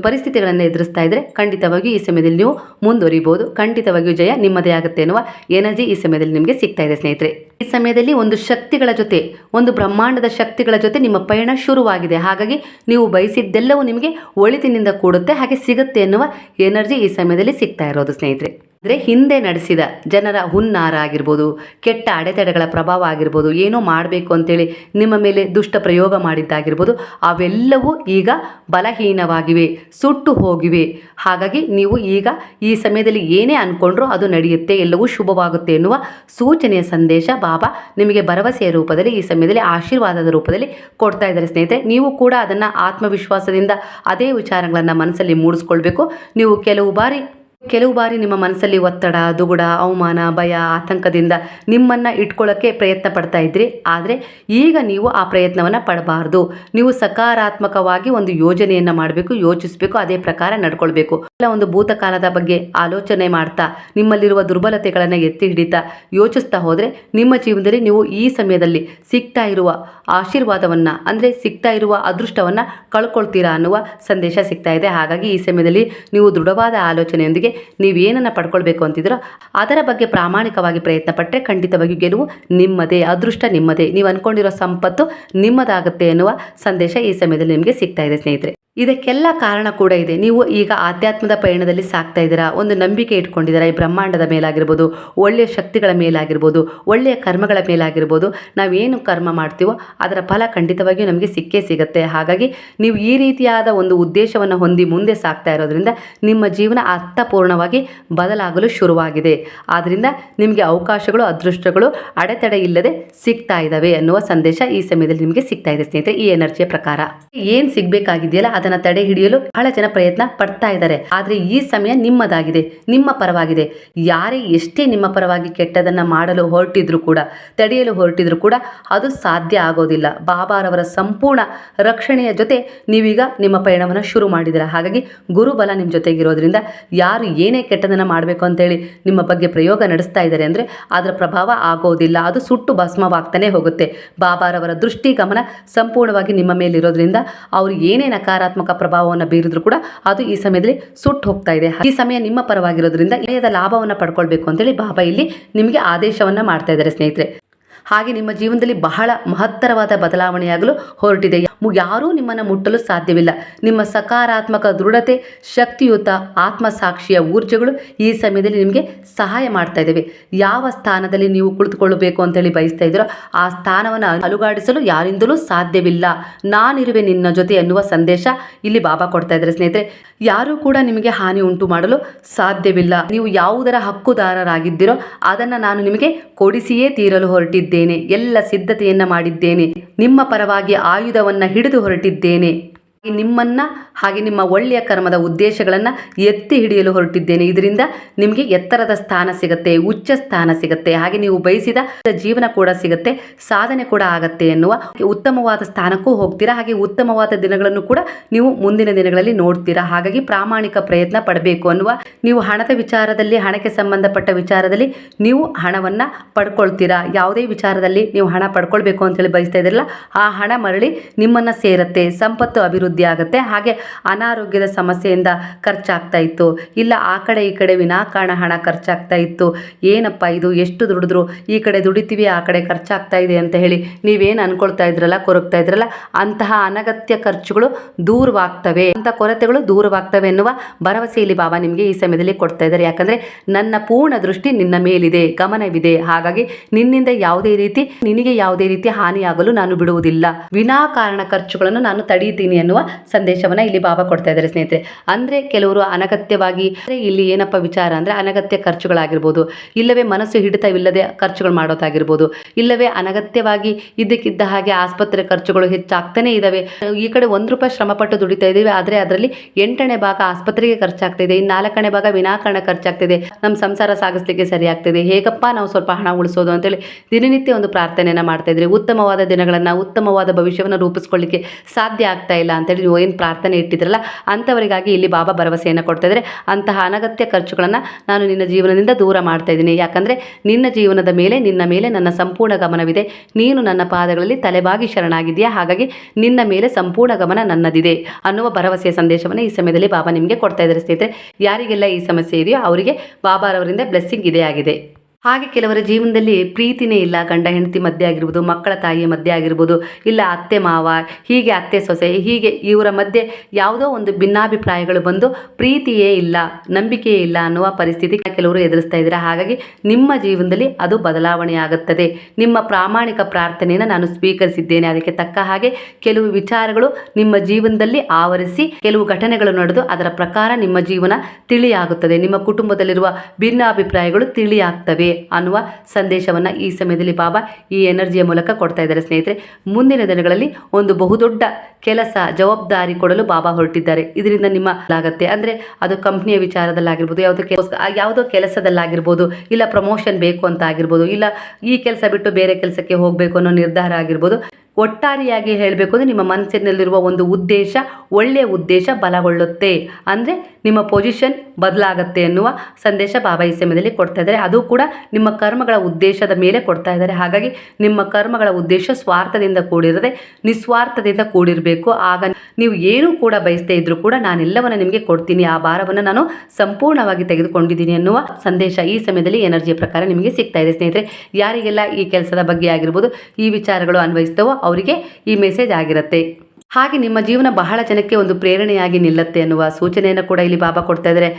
ಪರಿಸ್ಥಿತಿಗಳನ್ನು ಎದುರಿಸ್ತಾ ಇದ್ದರೆ ಖಂಡಿತವಾಗಿಯೂ ಈ ಸಮಯದಲ್ಲಿ ನೀವು ಮುಂದುವರಿಬೋದು. ಖಂಡಿತವಾಗಿಯೂ ಜಯ ನಿಮ್ಮದೇ ಆಗುತ್ತೆ ಎನ್ನುವ ಎನರ್ಜಿ ಈ ಸಮಯದಲ್ಲಿ ನಿಮಗೆ ಸಿಗ್ತಾ ಇದೆ ಸ್ನೇಹಿತರೆ. ಈ ಸಮಯದಲ್ಲಿ ಒಂದು ಶಕ್ತಿಗಳ ಜೊತೆ, ಒಂದು ಬ್ರಹ್ಮಾಂಡದ ಶಕ್ತಿಗಳ ಜೊತೆ ನಿಮ್ಮ ಪಯಣ ಶುರುವಾಗಿದೆ. ಹಾಗಾಗಿ ನೀವು ಬಯಸಿದ್ದೆಲ್ಲವೂ ನಿಮಗೆ ಒಳಿತಿನಿಂದ ಕೂಡುತ್ತೆ, ಹಾಗೆ ಸಿಗುತ್ತೆ ಎನ್ನುವ ಎನರ್ಜಿ ಈ ಸಮಯದಲ್ಲಿ ಸಿಗ್ತಾ ಇರೋದು ಸ್ನೇಹಿತರೆ. ಅಂದರೆ ಹಿಂದೆ ನಡೆಸಿದ ಜನರ ಹುನ್ನಾರ ಆಗಿರ್ಬೋದು ಕೆಟ್ಟ ಅಡೆತಡೆಗಳ ಪ್ರಭಾವ ಆಗಿರ್ಬೋದು ಏನೋ ಮಾಡಬೇಕು ಅಂತೇಳಿ ನಿಮ್ಮ ಮೇಲೆ ದುಷ್ಟ ಪ್ರಯೋಗ ಮಾಡಿದ್ದಾಗಿರ್ಬೋದು, ಅವೆಲ್ಲವೂ ಈಗ ಬಲಹೀನವಾಗಿವೆ, ಸುಟ್ಟು ಹೋಗಿವೆ. ಹಾಗಾಗಿ ನೀವು ಈಗ ಈ ಸಮಯದಲ್ಲಿ ಏನೇ ಅಂದ್ಕೊಂಡ್ರೂ ಅದು ನಡೆಯುತ್ತೆ, ಎಲ್ಲವೂ ಶುಭವಾಗುತ್ತೆ ಎನ್ನುವ ಸೂಚನೆಯ ಸಂದೇಶ ಬಾಬಾ ನಿಮಗೆ ಭರವಸೆಯ ರೂಪದಲ್ಲಿ ಈ ಸಮಯದಲ್ಲಿ, ಆಶೀರ್ವಾದದ ರೂಪದಲ್ಲಿ ಕೊಡ್ತಾ ಇದ್ದಾರೆ ಸ್ನೇಹಿತರೆ. ನೀವು ಕೂಡ ಅದನ್ನು ಆತ್ಮವಿಶ್ವಾಸದಿಂದ ಅದೇ ವಿಚಾರಗಳನ್ನು ಮನಸ್ಸಲ್ಲಿ ಮೂಡಿಸ್ಕೊಳ್ಬೇಕು. ನೀವು ಕೆಲವು ಬಾರಿ ಕೆಲವು ಬಾರಿ ನಿಮ್ಮ ಮನಸ್ಸಲ್ಲಿ ಒತ್ತಡ, ದುಗುಡ, ಅವಮಾನ, ಭಯ, ಆತಂಕದಿಂದ ನಿಮ್ಮನ್ನು ಇಟ್ಕೊಳ್ಳೋಕ್ಕೆ ಪ್ರಯತ್ನ ಪಡ್ತಾ ಇದ್ರಿ. ಆದರೆ ಈಗ ನೀವು ಆ ಪ್ರಯತ್ನವನ್ನು ಪಡಬಾರ್ದು. ನೀವು ಸಕಾರಾತ್ಮಕವಾಗಿ ಒಂದು ಯೋಜನೆಯನ್ನು ಮಾಡಬೇಕು, ಯೋಚಿಸಬೇಕು, ಅದೇ ಪ್ರಕಾರ ನಡ್ಕೊಳ್ಬೇಕು. ಇಲ್ಲ ಒಂದು ಭೂತಕಾಲದ ಬಗ್ಗೆ ಆಲೋಚನೆ ಮಾಡ್ತಾ, ನಿಮ್ಮಲ್ಲಿರುವ ದುರ್ಬಲತೆಗಳನ್ನು ಎತ್ತಿ ಹಿಡಿತಾ ಯೋಚಿಸ್ತಾ ಹೋದರೆ ನಿಮ್ಮ ಜೀವನದಲ್ಲಿ ನೀವು ಈ ಸಮಯದಲ್ಲಿ ಸಿಗ್ತಾ ಇರುವ ಆಶೀರ್ವಾದವನ್ನು, ಅಂದರೆ ಸಿಗ್ತಾ ಇರುವ ಅದೃಷ್ಟವನ್ನು ಕಳ್ಕೊಳ್ತೀರಾ ಅನ್ನುವ ಸಂದೇಶ ಸಿಗ್ತಾ ಇದೆ. ಹಾಗಾಗಿ ಈ ಸಮಯದಲ್ಲಿ ನೀವು ದೃಢವಾದ ಆಲೋಚನೆಯೊಂದಿಗೆ ನೀವೇನನ್ನು ಪಡ್ಕೊಳ್ಬೇಕು ಅಂತಿದ್ರೋ ಅದರ ಬಗ್ಗೆ ಪ್ರಾಮಾಣಿಕವಾಗಿ ಪ್ರಯತ್ನ ಪಟ್ಟರೆ ಖಂಡಿತವಾಗಿಯೂ ಗೆಲುವು ನಿಮ್ಮದೇ, ಅದೃಷ್ಟ ನಿಮ್ಮದೇ. ನೀವು ಅಂದ್ಕೊಂಡಿರೋ ಸಂಪತ್ತು ನಿಮ್ಮದಾಗುತ್ತೆ ಎನ್ನುವ ಸಂದೇಶ ಈ ಸಮಯದಲ್ಲಿ ನಿಮಗೆ ಸಿಗ್ತಾ ಇದೆ ಸ್ನೇಹಿತರೆ. ಇದಕ್ಕೆಲ್ಲ ಕಾರಣ ಕೂಡ ಇದೆ. ನೀವು ಈಗ ಆಧ್ಯಾತ್ಮದ ಪಯಣದಲ್ಲಿ ಸಾಕ್ತಾ ಇದ್ದೀರಾ? ಒಂದು ನಂಬಿಕೆ ಇಟ್ಕೊಂಡಿದ್ದೀರಾ? ಈ ಬ್ರಹ್ಮಾಂಡದ ಮೇಲಾಗಿರ್ಬೋದು, ಒಳ್ಳೆಯ ಶಕ್ತಿಗಳ ಮೇಲಾಗಿರ್ಬೋದು, ಒಳ್ಳೆಯ ಕರ್ಮಗಳ ಮೇಲಾಗಿರ್ಬೋದು, ನಾವೇನು ಕರ್ಮ ಮಾಡ್ತೀವೋ ಅದರ ಫಲ ಖಂಡಿತವಾಗಿಯೂ ನಮಗೆ ಸಿಕ್ಕೇ ಸಿಗುತ್ತೆ. ಹಾಗಾಗಿ ನೀವು ಈ ರೀತಿಯಾದ ಒಂದು ಉದ್ದೇಶವನ್ನು ಹೊಂದಿ ಮುಂದೆ ಸಾಕ್ತಾ ಇರೋದ್ರಿಂದ ನಿಮ್ಮ ಜೀವನ ಅರ್ಥಪೂರ್ಣವಾಗಿ ಬದಲಾಗಲು ಶುರುವಾಗಿದೆ. ಆದ್ದರಿಂದ ನಿಮಗೆ ಅವಕಾಶಗಳು, ಅದೃಷ್ಟಗಳು ಅಡೆತಡೆ ಇಲ್ಲದೆ ಸಿಗ್ತಾ ಇದ್ದಾವೆ ಅನ್ನುವ ಸಂದೇಶ ಈ ಸಮಯದಲ್ಲಿ ನಿಮಗೆ ಸಿಗ್ತಾ ಇದೆ ಸ್ನೇಹಿತರೆ, ಈ ಎನರ್ಜಿಯ ಪ್ರಕಾರ. ಏನು ಸಿಗಬೇಕಾಗಿದೆಯಲ್ಲ ಅದನ್ನ ತಡೆ ಹಿಡಿಯಲು ಬಹಳ ಜನ ಪ್ರಯತ್ನ ಪಡ್ತಾ ಇದ್ದಾರೆ. ಆದ್ರೆ ಈ ಸಮಯ ನಿಮ್ಮದಾಗಿದೆ, ನಿಮ್ಮ ಪರವಾಗಿದೆ. ಯಾರೇ ಎಷ್ಟೇ ನಿಮ್ಮ ಪರವಾಗಿ ಕೆಟ್ಟದನ್ನ ಮಾಡಲು ಹೊರಟಿದ್ರು ಕೂಡ, ತಡೆಯಲು ಹೊರಟಿದ್ರು ಕೂಡ ಅದು ಸಾಧ್ಯ ಆಗೋದಿಲ್ಲ. ಬಾಬಾರವರ ಸಂಪೂರ್ಣ ರಕ್ಷಣೆಯ ಜೊತೆ ನೀವೀಗ ನಿಮ್ಮ ಪಯಣವನ್ನು ಶುರು ಮಾಡಿದಿರ ಹಾಗಾಗಿ ಗುರುಬಲ ನಿಮ್ಮ ಜೊತೆಗಿರೋದ್ರಿಂದ ಯಾರು ಏನೇ ಕೆಟ್ಟದನ್ನ ಮಾಡಬೇಕು ಅಂತೇಳಿ ನಿಮ್ಮ ಬಗ್ಗೆ ಪ್ರಯೋಗ ನಡೆಸ್ತಾ ಇದ್ದಾರೆ ಅಂದ್ರೆ ಅದರ ಪ್ರಭಾವ ಆಗೋದಿಲ್ಲ. ಅದು ಸುಟ್ಟು ಭಸ್ಮವಾಗ್ತಾನೆ ಹೋಗುತ್ತೆ. ಬಾಬಾರವರ ದೃಷ್ಟಿ ಗಮನ ಸಂಪೂರ್ಣವಾಗಿ ನಿಮ್ಮ ಮೇಲಿರೋದ್ರಿಂದ ಅವರು ಏನೇ ನಕಾರಾತ್ಮಕ ಪ್ರಭಾವವನ್ನು ಬೀರಿದ್ರು ಕೂಡ ಅದು ಈ ಸಮಯದಲ್ಲಿ ಸುಟ್ಟು ಹೋಗ್ತಾ ಇದೆ. ಈ ಸಮಯ ನಿಮ್ಮ ಪರವಾಗಿರೋದ್ರಿಂದ ಲಾಭವನ್ನು ಪಡ್ಕೊಳ್ಬೇಕು ಅಂತೇಳಿ ಬಾಬಾ ಇಲ್ಲಿ ನಿಮಗೆ ಆದೇಶವನ್ನ ಮಾಡ್ತಾ ಇದ್ದಾರೆ ಸ್ನೇಹಿತರೆ. ಹಾಗೆ ನಿಮ್ಮ ಜೀವನದಲ್ಲಿ ಬಹಳ ಮಹತ್ತರವಾದ ಬದಲಾವಣೆಯಾಗಲು ಹೊರಟಿದೆ. ಯಾರೂ ನಿಮ್ಮನ್ನು ಮುಟ್ಟಲು ಸಾಧ್ಯವಿಲ್ಲ. ನಿಮ್ಮ ಸಕಾರಾತ್ಮಕ ದೃಢತೆ, ಶಕ್ತಿಯುತ ಆತ್ಮಸಾಕ್ಷಿಯ ಊರ್ಜೆಗಳು ಈ ಸಮಯದಲ್ಲಿ ನಿಮಗೆ ಸಹಾಯ ಮಾಡ್ತಾ ಇದ್ದೇವೆ ಯಾವ ಸ್ಥಾನದಲ್ಲಿ ನೀವು ಕುಳಿತುಕೊಳ್ಳಬೇಕು ಅಂತೇಳಿ ಬಯಸ್ತಾ ಇದ್ದೀರೋ ಆ ಸ್ಥಾನವನ್ನು ಅಲುಗಾಡಿಸಲು ಯಾರಿಂದಲೂ ಸಾಧ್ಯವಿಲ್ಲ. ನಾನಿರುವೆ ನಿನ್ನ ಜೊತೆ ಎನ್ನುವ ಸಂದೇಶ ಇಲ್ಲಿ ಬಾಬಾ ಕೊಡ್ತಾ ಇದ್ದಾರೆ ಸ್ನೇಹಿತರೆ. ಯಾರೂ ಕೂಡ ನಿಮಗೆ ಹಾನಿ ಉಂಟು ಮಾಡಲು ಸಾಧ್ಯವಿಲ್ಲ. ನೀವು ಯಾವುದರ ಹಕ್ಕುದಾರರಾಗಿದ್ದೀರೋ ಅದನ್ನು ನಾನು ನಿಮಗೆ ಕೊಡಿಸಿಯೇ ತೀರಲು ಹೊರಟಿದ್ದೇನೆ ಎಲ್ಲ ಸಿದ್ಧತೆಯನ್ನ ಮಾಡಿದ್ದೇನೆ. ನಿಮ್ಮ ಪರವಾಗಿ ಆಯುಧವನ್ನ ಹಿಡಿದು ಹೊರಟಿದ್ದೇನೆ. ನಿಮ್ಮನ್ನ ಹಾಗೆ ನಿಮ್ಮ ಒಳ್ಳೆಯ ಕರ್ಮದ ಉದ್ದೇಶಗಳನ್ನ ಎತ್ತಿ ಹಿಡಿಯಲು ಹೊರಟಿದ್ದೇನೆ. ಇದರಿಂದ ನಿಮಗೆ ಎತ್ತರದ ಸ್ಥಾನ ಸಿಗುತ್ತೆ, ಉಚ್ಚ ಸ್ಥಾನ ಸಿಗುತ್ತೆ. ಹಾಗೆ ನೀವು ಬಯಸಿದ ಜೀವನ ಕೂಡ ಸಿಗುತ್ತೆ, ಸಾಧನೆ ಕೂಡ ಆಗತ್ತೆ ಎನ್ನುವ ಉತ್ತಮವಾದ ಸ್ಥಾನಕ್ಕೂ ಹೋಗ್ತೀರಾ. ಹಾಗೆ ಉತ್ತಮವಾದ ದಿನಗಳನ್ನು ಕೂಡ ನೀವು ಮುಂದಿನ ದಿನಗಳಲ್ಲಿ ನೋಡ್ತೀರಾ. ಹಾಗಾಗಿ ಪ್ರಾಮಾಣಿಕ ಪ್ರಯತ್ನ ಪಡಬೇಕು ಅನ್ನುವ ನೀವು ಹಣದ ವಿಚಾರದಲ್ಲಿ, ಹಣಕ್ಕೆ ಸಂಬಂಧಪಟ್ಟ ವಿಚಾರದಲ್ಲಿ ನೀವು ಹಣವನ್ನ ಪಡ್ಕೊಳ್ತೀರಾ. ಯಾವುದೇ ವಿಚಾರದಲ್ಲಿ ನೀವು ಹಣ ಪಡ್ಕೊಳ್ಬೇಕು ಅಂತೇಳಿ ಬಯಸ್ತಾ ಇದ್ರಲ್ಲ ಆ ಹಣ ಮರಳಿ ನಿಮ್ಮನ್ನ ಸೇರುತ್ತೆ. ಸಂಪತ್ತು, ಅಭಿವೃದ್ಧಿ ಆಗುತ್ತೆ. ಹಾಗೆ ಅನಾರೋಗ್ಯದ ಸಮಸ್ಯೆಯಿಂದ ಖರ್ಚಾಗ್ತಾ ಇತ್ತು. ಇಲ್ಲ, ಆ ಕಡೆ ಈ ಕಡೆ ವಿನಾಕಾರಣ ಹಣ ಖರ್ಚಾಗ್ತಾ ಇತ್ತು. ಏನಪ್ಪ ಇದು? ಎಷ್ಟು ದುಡಿದ್ರು? ಈ ಕಡೆ ದುಡಿತೀವಿ, ಆ ಕಡೆ ಖರ್ಚಾಗ್ತಾ ಇದೆ ಅಂತ ಹೇಳಿ ನೀವೇನು ಅನ್ಕೊಳ್ತಾ ಇದ್ರಲ್ಲ, ಕೊರಗ್ತಾ ಇದ್ರಲ್ಲ, ಅಂತಹ ಅನಗತ್ಯ ಖರ್ಚುಗಳು ದೂರವಾಗ್ತವೆ. ಅಂತ ಕೊರತೆಗಳು ದೂರವಾಗ್ತವೆ ಎನ್ನುವ ಭರವಸೆ ಇಲ್ಲಿ ಬಾಬಾ ನಿಮಗೆ ಈ ಸಮಯದಲ್ಲಿ ಕೊಡ್ತಾ ಇದ್ದಾರೆ. ಯಾಕಂದ್ರೆ ನನ್ನ ಪೂರ್ಣ ದೃಷ್ಟಿ ನಿನ್ನ ಮೇಲಿದೆ, ಗಮನವಿದೆ. ಹಾಗಾಗಿ ನಿನ್ನಿಂದ ಯಾವುದೇ ರೀತಿ, ನಿನಗೆ ಯಾವುದೇ ರೀತಿ ಹಾನಿಯಾಗಲು ನಾನು ಬಿಡುವುದಿಲ್ಲ. ವಿನಾಕಾರಣ ಖರ್ಚುಗಳನ್ನು ನಾನು ತಡೆಯುತ್ತೀನಿ ಎನ್ನುವ ಸಂದೇಶವನ್ನ ಇಲ್ಲಿ ಬಾಬಾ ಕೊಡ್ತಾ ಇದ್ದಾರೆ ಸ್ನೇಹಿತರೆ. ಅಂದ್ರೆ ಕೆಲವರು ಅನಗತ್ಯವಾಗಿ ಇಲ್ಲಿ ಏನಪ್ಪ ವಿಚಾರ ಅಂದ್ರೆ ಅನಗತ್ಯ ಖರ್ಚುಗಳಾಗಿರ್ಬೋದು, ಇಲ್ಲವೇ ಮನಸ್ಸು ಹಿಡಿತವಿಲ್ಲದೆ ಖರ್ಚುಗಳು ಮಾಡೋದಾಗಿರ್ಬೋದು, ಇಲ್ಲವೇ ಅನಗತ್ಯವಾಗಿ ಇದ್ದಕ್ಕಿದ್ದ ಹಾಗೆ ಆಸ್ಪತ್ರೆ ಖರ್ಚುಗಳು ಹೆಚ್ಚಾಗ್ತಾನೆ ಇದ್ದಾವೆ ಈ ಕಡೆ ಒಂದು ರೂಪಾಯಿ ಶ್ರಮಪಟ್ಟು ದುಡಿತಾ ಇದ್ದೀವಿ, ಆದರೆ ಅದರಲ್ಲಿ ಎಂಟನೇ ಭಾಗ ಆಸ್ಪತ್ರೆಗೆ ಖರ್ಚಾಗ್ತಾ ಇದೆ ಇನ್ನು ನಾಲ್ಕನೇ ಭಾಗ ವಿನಾಕಾರಣ ಖರ್ಚಾಗ್ತಿದೆ ನಮ್ಮ ಸಂಸಾರ ಸಾಗಿಸ್ಲಿಕ್ಕೆ ಸರಿ ಆಗ್ತಿದೆ ಹೇಗಪ್ಪ ನಾವು ಸ್ವಲ್ಪ ಹಣ ಉಳಿಸೋದು ಅಂತೇಳಿ ದಿನನಿತ್ಯ ಒಂದು ಪ್ರಾರ್ಥನೆಯನ್ನು ಮಾಡ್ತಾ ಇದ್ರೆ, ಉತ್ತಮವಾದ ದಿನಗಳನ್ನು, ಉತ್ತಮವಾದ ಭವಿಷ್ಯವನ್ನು ರೂಪಿಸ್ಕೊಳ್ಳಿಕ್ಕೆ ಸಾಧ್ಯ ಆಗ್ತಾ ಇಲ್ಲ ಅಂತೇಳಿ ನೀವು ಏನು ಪ್ರಾರ್ಥನೆ ಇಟ್ಟಿದ್ರಲ್ಲ ಅಂಥವರಿಗಾಗಿ ಇಲ್ಲಿ ಬಾಬಾ ಭರವಸೆಯನ್ನು ಕೊಡ್ತಾ ಇದ್ದಾರೆ. ಅಂತಹ ಅನಗತ್ಯ ಖರ್ಚುಗಳನ್ನು ನಾನು ನಿನ್ನ ಜೀವನದಿಂದ ದೂರ ಮಾಡ್ತಾ ಇದ್ದೀನಿ. ಯಾಕಂದರೆ ನಿನ್ನ ಜೀವನದ ಮೇಲೆ, ನಿನ್ನ ಮೇಲೆ ನನ್ನ ಸಂಪೂರ್ಣ ಗಮನವಿದೆ. ನೀನು ನನ್ನ ಪಾದಗಳಲ್ಲಿ ತಲೆಬಾಗಿ ಶರಣಾಗಿದೆಯಾ ಹಾಗಾಗಿ ನಿನ್ನ ಮೇಲೆ ಸಂಪೂರ್ಣ ಗಮನ ನನ್ನದಿದೆ ಅನ್ನುವ ಭರವಸೆಯ ಸಂದೇಶವನ್ನು ಈ ಸಮಯದಲ್ಲಿ ಬಾಬಾ ನಿಮಗೆ ಕೊಡ್ತಾ ಇದ್ದಾರೆ ಸ್ನೇಹಿತರೆ. ಯಾರಿಗೆಲ್ಲ ಈ ಸಮಸ್ಯೆ ಇದೆಯೋ ಅವರಿಗೆ ಬಾಬಾರವರಿಂದ ಬ್ಲೆಸ್ಸಿಂಗ್ ಇದೆ ಆಗಿದೆ. ಹಾಗೆ ಕೆಲವರ ಜೀವನದಲ್ಲಿ ಪ್ರೀತಿನೇ ಇಲ್ಲ, ಗಂಡ ಹೆಂಡತಿ ಮಧ್ಯೆ ಆಗಿರ್ಬೋದು, ಮಕ್ಕಳ ತಾಯಿಯ ಮಧ್ಯೆ ಆಗಿರ್ಬೋದು, ಇಲ್ಲ ಅತ್ತೆ, ಮಾವ, ಹೀಗೆ ಅತ್ತೆ, ಸೊಸೆ, ಹೀಗೆ ಇವರ ಮಧ್ಯೆ ಯಾವುದೋ ಒಂದು ಭಿನ್ನಾಭಿಪ್ರಾಯಗಳು ಬಂದು ಪ್ರೀತಿಯೇ ಇಲ್ಲ, ನಂಬಿಕೆಯೇ ಇಲ್ಲ ಅನ್ನುವ ಪರಿಸ್ಥಿತಿ ಕೆಲವರು ಎದುರಿಸ್ತಾ ಇದ್ದಾರೆ. ಹಾಗಾಗಿ ನಿಮ್ಮ ಜೀವನದಲ್ಲಿ ಅದು ಬದಲಾವಣೆ ಆಗುತ್ತದೆ. ನಿಮ್ಮ ಪ್ರಾಮಾಣಿಕ ಪ್ರಾರ್ಥನೆಯನ್ನು ನಾನು ಸ್ವೀಕರಿಸಿದ್ದೇನೆ. ಅದಕ್ಕೆ ತಕ್ಕ ಹಾಗೆ ಕೆಲವು ವಿಚಾರಗಳು ನಿಮ್ಮ ಜೀವನದಲ್ಲಿ ಆವರಿಸಿ, ಕೆಲವು ಘಟನೆಗಳು ನಡೆದು ಅದರ ಪ್ರಕಾರ ನಿಮ್ಮ ಜೀವನ ತಿಳಿಯಾಗುತ್ತದೆ. ನಿಮ್ಮ ಕುಟುಂಬದಲ್ಲಿರುವ ಭಿನ್ನಾಭಿಪ್ರಾಯಗಳು ತಿಳಿಯಾಗ್ತವೆ. ಅನ್ನುವ ಸಂದೇಶವನ್ನ ಈ ಸಮಯದಲ್ಲಿ ಬಾಬಾ ಈ ಎನರ್ಜಿಯ ಮೂಲಕ ಕೊಡ್ತಾ ಇದ್ದಾರೆ ಸ್ನೇಹಿತರೆ. ಮುಂದಿನ ದಿನಗಳಲ್ಲಿ ಒಂದು ಬಹುದೊಡ್ಡ ಕೆಲಸ, ಜವಾಬ್ದಾರಿ ಕೊಡಲು ಬಾಬಾ ಹೊರಟಿದ್ದಾರೆ. ಇದರಿಂದ ನಿಮ್ಮ ಆಗತ್ತೆ ಅಂದ್ರೆ ಅದು ಕಂಪ್ನಿಯ ವಿಚಾರದಲ್ಲಾಗಿರ್ಬೋದು ಯಾವುದೋ ಯಾವುದೋ ಕೆಲಸದಲ್ಲಾಗಿರ್ಬೋದು, ಇಲ್ಲ ಪ್ರಮೋಷನ್ ಬೇಕು ಅಂತ ಆಗಿರ್ಬೋದು, ಇಲ್ಲ ಈ ಕೆಲಸ ಬಿಟ್ಟು ಬೇರೆ ಕೆಲಸಕ್ಕೆ ಹೋಗಬೇಕು ಅನ್ನೋ ನಿರ್ಧಾರ ಆಗಿರ್ಬೋದು ಒಟ್ಟಾರೆಯಾಗಿ ಹೇಳಬೇಕು ಅಂದರೆ ನಿಮ್ಮ ಮನಸ್ಸಿನಲ್ಲಿರುವ ಒಂದು ಉದ್ದೇಶ, ಒಳ್ಳೆಯ ಉದ್ದೇಶ ಬಲಗೊಳ್ಳುತ್ತೆ. ಅಂದರೆ ನಿಮ್ಮ ಪೊಸಿಷನ್ ಬದಲಾಗುತ್ತೆ ಎನ್ನುವ ಸಂದೇಶ ಬಾಬಾ ಈ ಸಮಯದಲ್ಲಿ ಕೊಡ್ತಾ ಇದ್ದಾರೆ. ಅದು ಕೂಡ ನಿಮ್ಮ ಕರ್ಮಗಳ ಉದ್ದೇಶದ ಮೇಲೆ ಕೊಡ್ತಾ ಇದ್ದಾರೆ. ಹಾಗಾಗಿ ನಿಮ್ಮ ಕರ್ಮಗಳ ಉದ್ದೇಶ ಸ್ವಾರ್ಥದಿಂದ ಕೂಡಿರದೆ, ನಿಸ್ವಾರ್ಥದಿಂದ ಕೂಡಿರಬೇಕು. ಆಗ ನೀವು ಏನೂ ಕೂಡ ಬಯಸದೇ ಇದ್ದರೂ ಕೂಡ ನಾನೆಲ್ಲವನ್ನು ನಿಮಗೆ ಕೊಡ್ತೀನಿ. ಆ ಭಾರವನ್ನು ನಾನು ಸಂಪೂರ್ಣವಾಗಿ ತೆಗೆದುಕೊಂಡಿದ್ದೀನಿ ಎನ್ನುವ ಸಂದೇಶ ಈ ಸಮಯದಲ್ಲಿ ಎನರ್ಜಿ ಪ್ರಕಾರ ನಿಮಗೆ ಸಿಗ್ತಾ ಇದೆ. ಸ್ನೇಹಿತರೆ, ಯಾರಿಗೆಲ್ಲ ಈ ಕೆಲಸದ ಬಗ್ಗೆ ಆಗಿರ್ಬೋದು, ಈ ವಿಚಾರಗಳು ಅನ್ವಯಿಸ್ತವೋ ಅವರಿಗೆ ಈ ಮೆಸೇಜ್ ಆಗಿರುತ್ತೆ. ಹಾಗೆ ನಿಮ್ಮ ಜೀವನ ಬಹಳ ಜನಕ್ಕೆ ಒಂದು ಪ್ರೇರಣೆಯಾಗಿ ನಿಲ್ಲತ್ತೆ ಅನ್ನುವ ಸೂಚನೆಯನ್ನು ಕೂಡ ಇಲ್ಲಿ ಬಾಬಾ ಕೊಡ್ತಾ ಇದ್ದಾರೆ.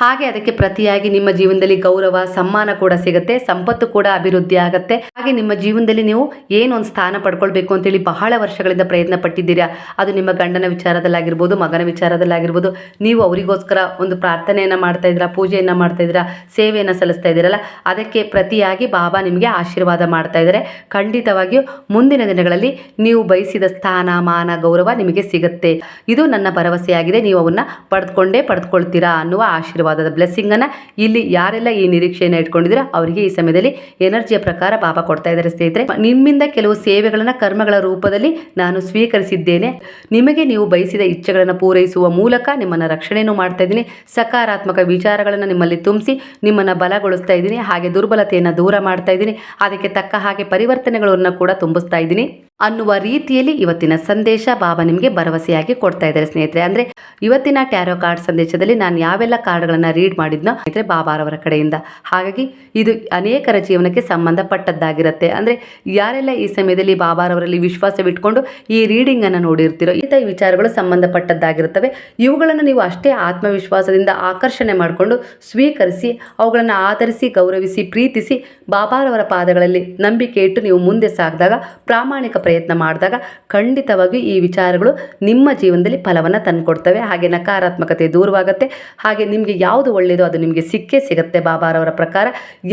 ಹಾಗೆ ಅದಕ್ಕೆ ಪ್ರತಿಯಾಗಿ ನಿಮ್ಮ ಜೀವನದಲ್ಲಿ ಗೌರವ, ಸಮ್ಮಾನ ಕೂಡ ಸಿಗುತ್ತೆ, ಸಂಪತ್ತು ಕೂಡ ಅಭಿವೃದ್ಧಿ ಆಗುತ್ತೆ. ಹಾಗೆ ನಿಮ್ಮ ಜೀವನದಲ್ಲಿ ನೀವು ಏನೊಂದು ಸ್ಥಾನ ಪಡ್ಕೊಳ್ಬೇಕು ಅಂತೇಳಿ ಬಹಳ ವರ್ಷಗಳಿಂದ ಪ್ರಯತ್ನ ಪಟ್ಟಿದ್ದೀರಾ? ಅದು ನಿಮ್ಮ ಗಂಡನ ವಿಚಾರದಲ್ಲಾಗಿರ್ಬೋದು, ಮಗನ ವಿಚಾರದಲ್ಲಾಗಿರ್ಬೋದು. ನೀವು ಅವರಿಗೋಸ್ಕರ ಒಂದು ಪ್ರಾರ್ಥನೆಯನ್ನು ಮಾಡ್ತಾ ಇದ್ದೀರಾ, ಪೂಜೆಯನ್ನು ಮಾಡ್ತಾ ಇದ್ದೀರಾ, ಸೇವೆಯನ್ನು ಸಲ್ಲಿಸ್ತಾ ಇದ್ದೀರಲ್ಲ, ಅದಕ್ಕೆ ಪ್ರತಿಯಾಗಿ ಬಾಬಾ ನಿಮಗೆ ಆಶೀರ್ವಾದ ಮಾಡ್ತಾ ಇದ್ದಾರೆ. ಖಂಡಿತವಾಗಿಯೂ ಮುಂದಿನ ದಿನಗಳಲ್ಲಿ ನೀವು ಬಯಸಿದ ಸ್ಥಾನ, ಮಾನ, ಗೌರವ ನಿಮಗೆ ಸಿಗುತ್ತೆ. ಇದು ನನ್ನ ಭರವಸೆಯಾಗಿದೆ. ನೀವು ಅವನ್ನ ಪಡೆದುಕೊಂಡೇ ಪಡೆದುಕೊಳ್ತೀರಾ ಅನ್ನುವ ಆಶೀರ್ವಾದದ ಬ್ಲೆಸ್ಸಿಂಗನ್ನು ಇಲ್ಲಿ ಯಾರೆಲ್ಲ ಈ ನಿರೀಕ್ಷೆಯನ್ನು ಇಟ್ಕೊಂಡಿದ್ರೆ ಅವರಿಗೆ ಈ ಸಮಯದಲ್ಲಿ ಎನರ್ಜಿಯ ಪ್ರಕಾರ ಪಾಪ ಕೊಡ್ತಾ ಇದ್ದಾರೆ ಸ್ನೇಹಿತರೆ. ನಿಮ್ಮಿಂದ ಕೆಲವು ಸೇವೆಗಳನ್ನು ಕರ್ಮಗಳ ರೂಪದಲ್ಲಿ ನಾನು ಸ್ವೀಕರಿಸಿದ್ದೇನೆ. ನಿಮಗೆ ನೀವು ಬಯಸಿದ ಇಚ್ಛೆಗಳನ್ನು ಪೂರೈಸುವ ಮೂಲಕ ನಿಮ್ಮನ್ನು ರಕ್ಷಣೆಯನ್ನು ಮಾಡ್ತಾ ಇದ್ದೀನಿ. ಸಕಾರಾತ್ಮಕ ವಿಚಾರಗಳನ್ನು ನಿಮ್ಮಲ್ಲಿ ತುಂಬಿಸಿ ನಿಮ್ಮನ್ನು ಬಲಗೊಳಿಸ್ತಾ ಇದ್ದೀನಿ. ಹಾಗೆ ದುರ್ಬಲತೆಯನ್ನು ದೂರ ಮಾಡ್ತಾ ಇದ್ದೀನಿ. ಅದಕ್ಕೆ ತಕ್ಕ ಹಾಗೆ ಪರಿವರ್ತನೆಗಳನ್ನು ಕೂಡ ತುಂಬಿಸ್ತಾ ಇದ್ದೀನಿ. ಅನ್ನುವ ರೀತಿಯಲ್ಲಿ ಇವತ್ತಿನ ಸಂದೇಶ ಬಾಬಾ ನಿಮಗೆ ಭರವಸೆಯಾಗಿ ಕೊಡ್ತಾ ಇದ್ದಾರೆ ಸ್ನೇಹಿತರೆ. ಅಂದರೆ ಇವತ್ತಿನ ಟ್ಯಾರೋ ಕಾರ್ಡ್ ಸಂದೇಶದಲ್ಲಿ ನಾನು ಯಾವೆಲ್ಲ ಕಾರ್ಡ್ಗಳನ್ನು ರೀಡ್ ಮಾಡಿದ್ನೋ ಸ್ನೇಹಿತರೆ ಬಾಬಾರವರ ಕಡೆಯಿಂದ. ಹಾಗಾಗಿ ಇದು ಅನೇಕರ ಜೀವನಕ್ಕೆ ಸಂಬಂಧಪಟ್ಟದ್ದಾಗಿರುತ್ತೆ. ಅಂದರೆ ಯಾರೆಲ್ಲ ಈ ಸಮಯದಲ್ಲಿ ಬಾಬಾರವರಲ್ಲಿ ವಿಶ್ವಾಸವಿಟ್ಕೊಂಡು ಈ ರೀಡಿಂಗನ್ನು ನೋಡಿರ್ತೀರೋ, ಇಂಥ ವಿಚಾರಗಳು ಸಂಬಂಧಪಟ್ಟದ್ದಾಗಿರುತ್ತವೆ. ಇವುಗಳನ್ನು ನೀವು ಅಷ್ಟೇ ಆತ್ಮವಿಶ್ವಾಸದಿಂದ ಆಕರ್ಷಣೆ ಮಾಡಿಕೊಂಡು ಸ್ವೀಕರಿಸಿ, ಅವುಗಳನ್ನು ಆಧರಿಸಿ, ಗೌರವಿಸಿ, ಪ್ರೀತಿಸಿ ಬಾಬಾರವರ ಪಾದಗಳಲ್ಲಿ ನಂಬಿಕೆ ಇಟ್ಟು ನೀವು ಮುಂದೆ ಸಾಗಿದಾಗ ಪ್ರಾಮಾಣಿಕ ಪ್ರಯತ್ನ ಮಾಡಿದಾಗ ಖಂಡಿತವಾಗಿಯೂ ಈ ವಿಚಾರಗಳು ನಿಮ್ಮ ಜೀವನದಲ್ಲಿ ಫಲವನ್ನು ತಂದುಕೊಡ್ತವೆ. ಹಾಗೆ ನಕಾರಾತ್ಮಕತೆ ದೂರವಾಗುತ್ತೆ. ಹಾಗೆ ನಿಮಗೆ ಯಾವುದು ಒಳ್ಳೆಯದೋ ಅದು ನಿಮಗೆ ಸಿಕ್ಕೇ ಸಿಗುತ್ತೆ ಬಾಬಾರವರ ಪ್ರಕಾರ.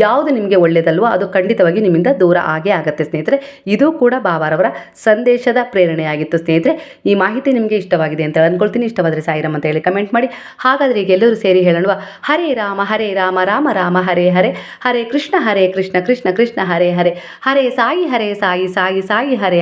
ಯಾವುದು ನಿಮಗೆ ಒಳ್ಳೆಯದಲ್ವೋ ಅದು ಖಂಡಿತವಾಗಿ ನಿಮ್ಮಿಂದ ದೂರ ಆಗೇ ಆಗುತ್ತೆ ಸ್ನೇಹಿತರೆ. ಇದು ಕೂಡ ಬಾಬಾರವರ ಸಂದೇಶದ ಪ್ರೇರಣೆಯಾಗಿತ್ತು ಸ್ನೇಹಿತರೆ. ಈ ಮಾಹಿತಿ ನಿಮಗೆ ಇಷ್ಟವಾಗಿದೆ ಅಂತ ಅಂದ್ಕೊಳ್ತೀನಿ. ಇಷ್ಟವಾದರೆ ಸಾಯಿರಾಮ್ ಅಂತ ಹೇಳಿ ಕಮೆಂಟ್ ಮಾಡಿ. ಹಾಗಾದರೆ ಈಗ ಎಲ್ಲರೂ ಸೇರಿ ಹೇಳೋಣ ಹರೇ ರಾಮ ಹರೇ ರಾಮ ರಾಮ ರಾಮ, ಹರೇ ಹರೇ. ಹರೇ ಕೃಷ್ಣ ಹರೇ ಕೃಷ್ಣ ಕೃಷ್ಣ ಕೃಷ್ಣ, ಹರೇ ಹರೇ. ಹರೇ ಸಾಯಿ ಹರೇ ಸಾಯಿ ಸಾಯಿ ಸಾಯಿ, ಹರೇ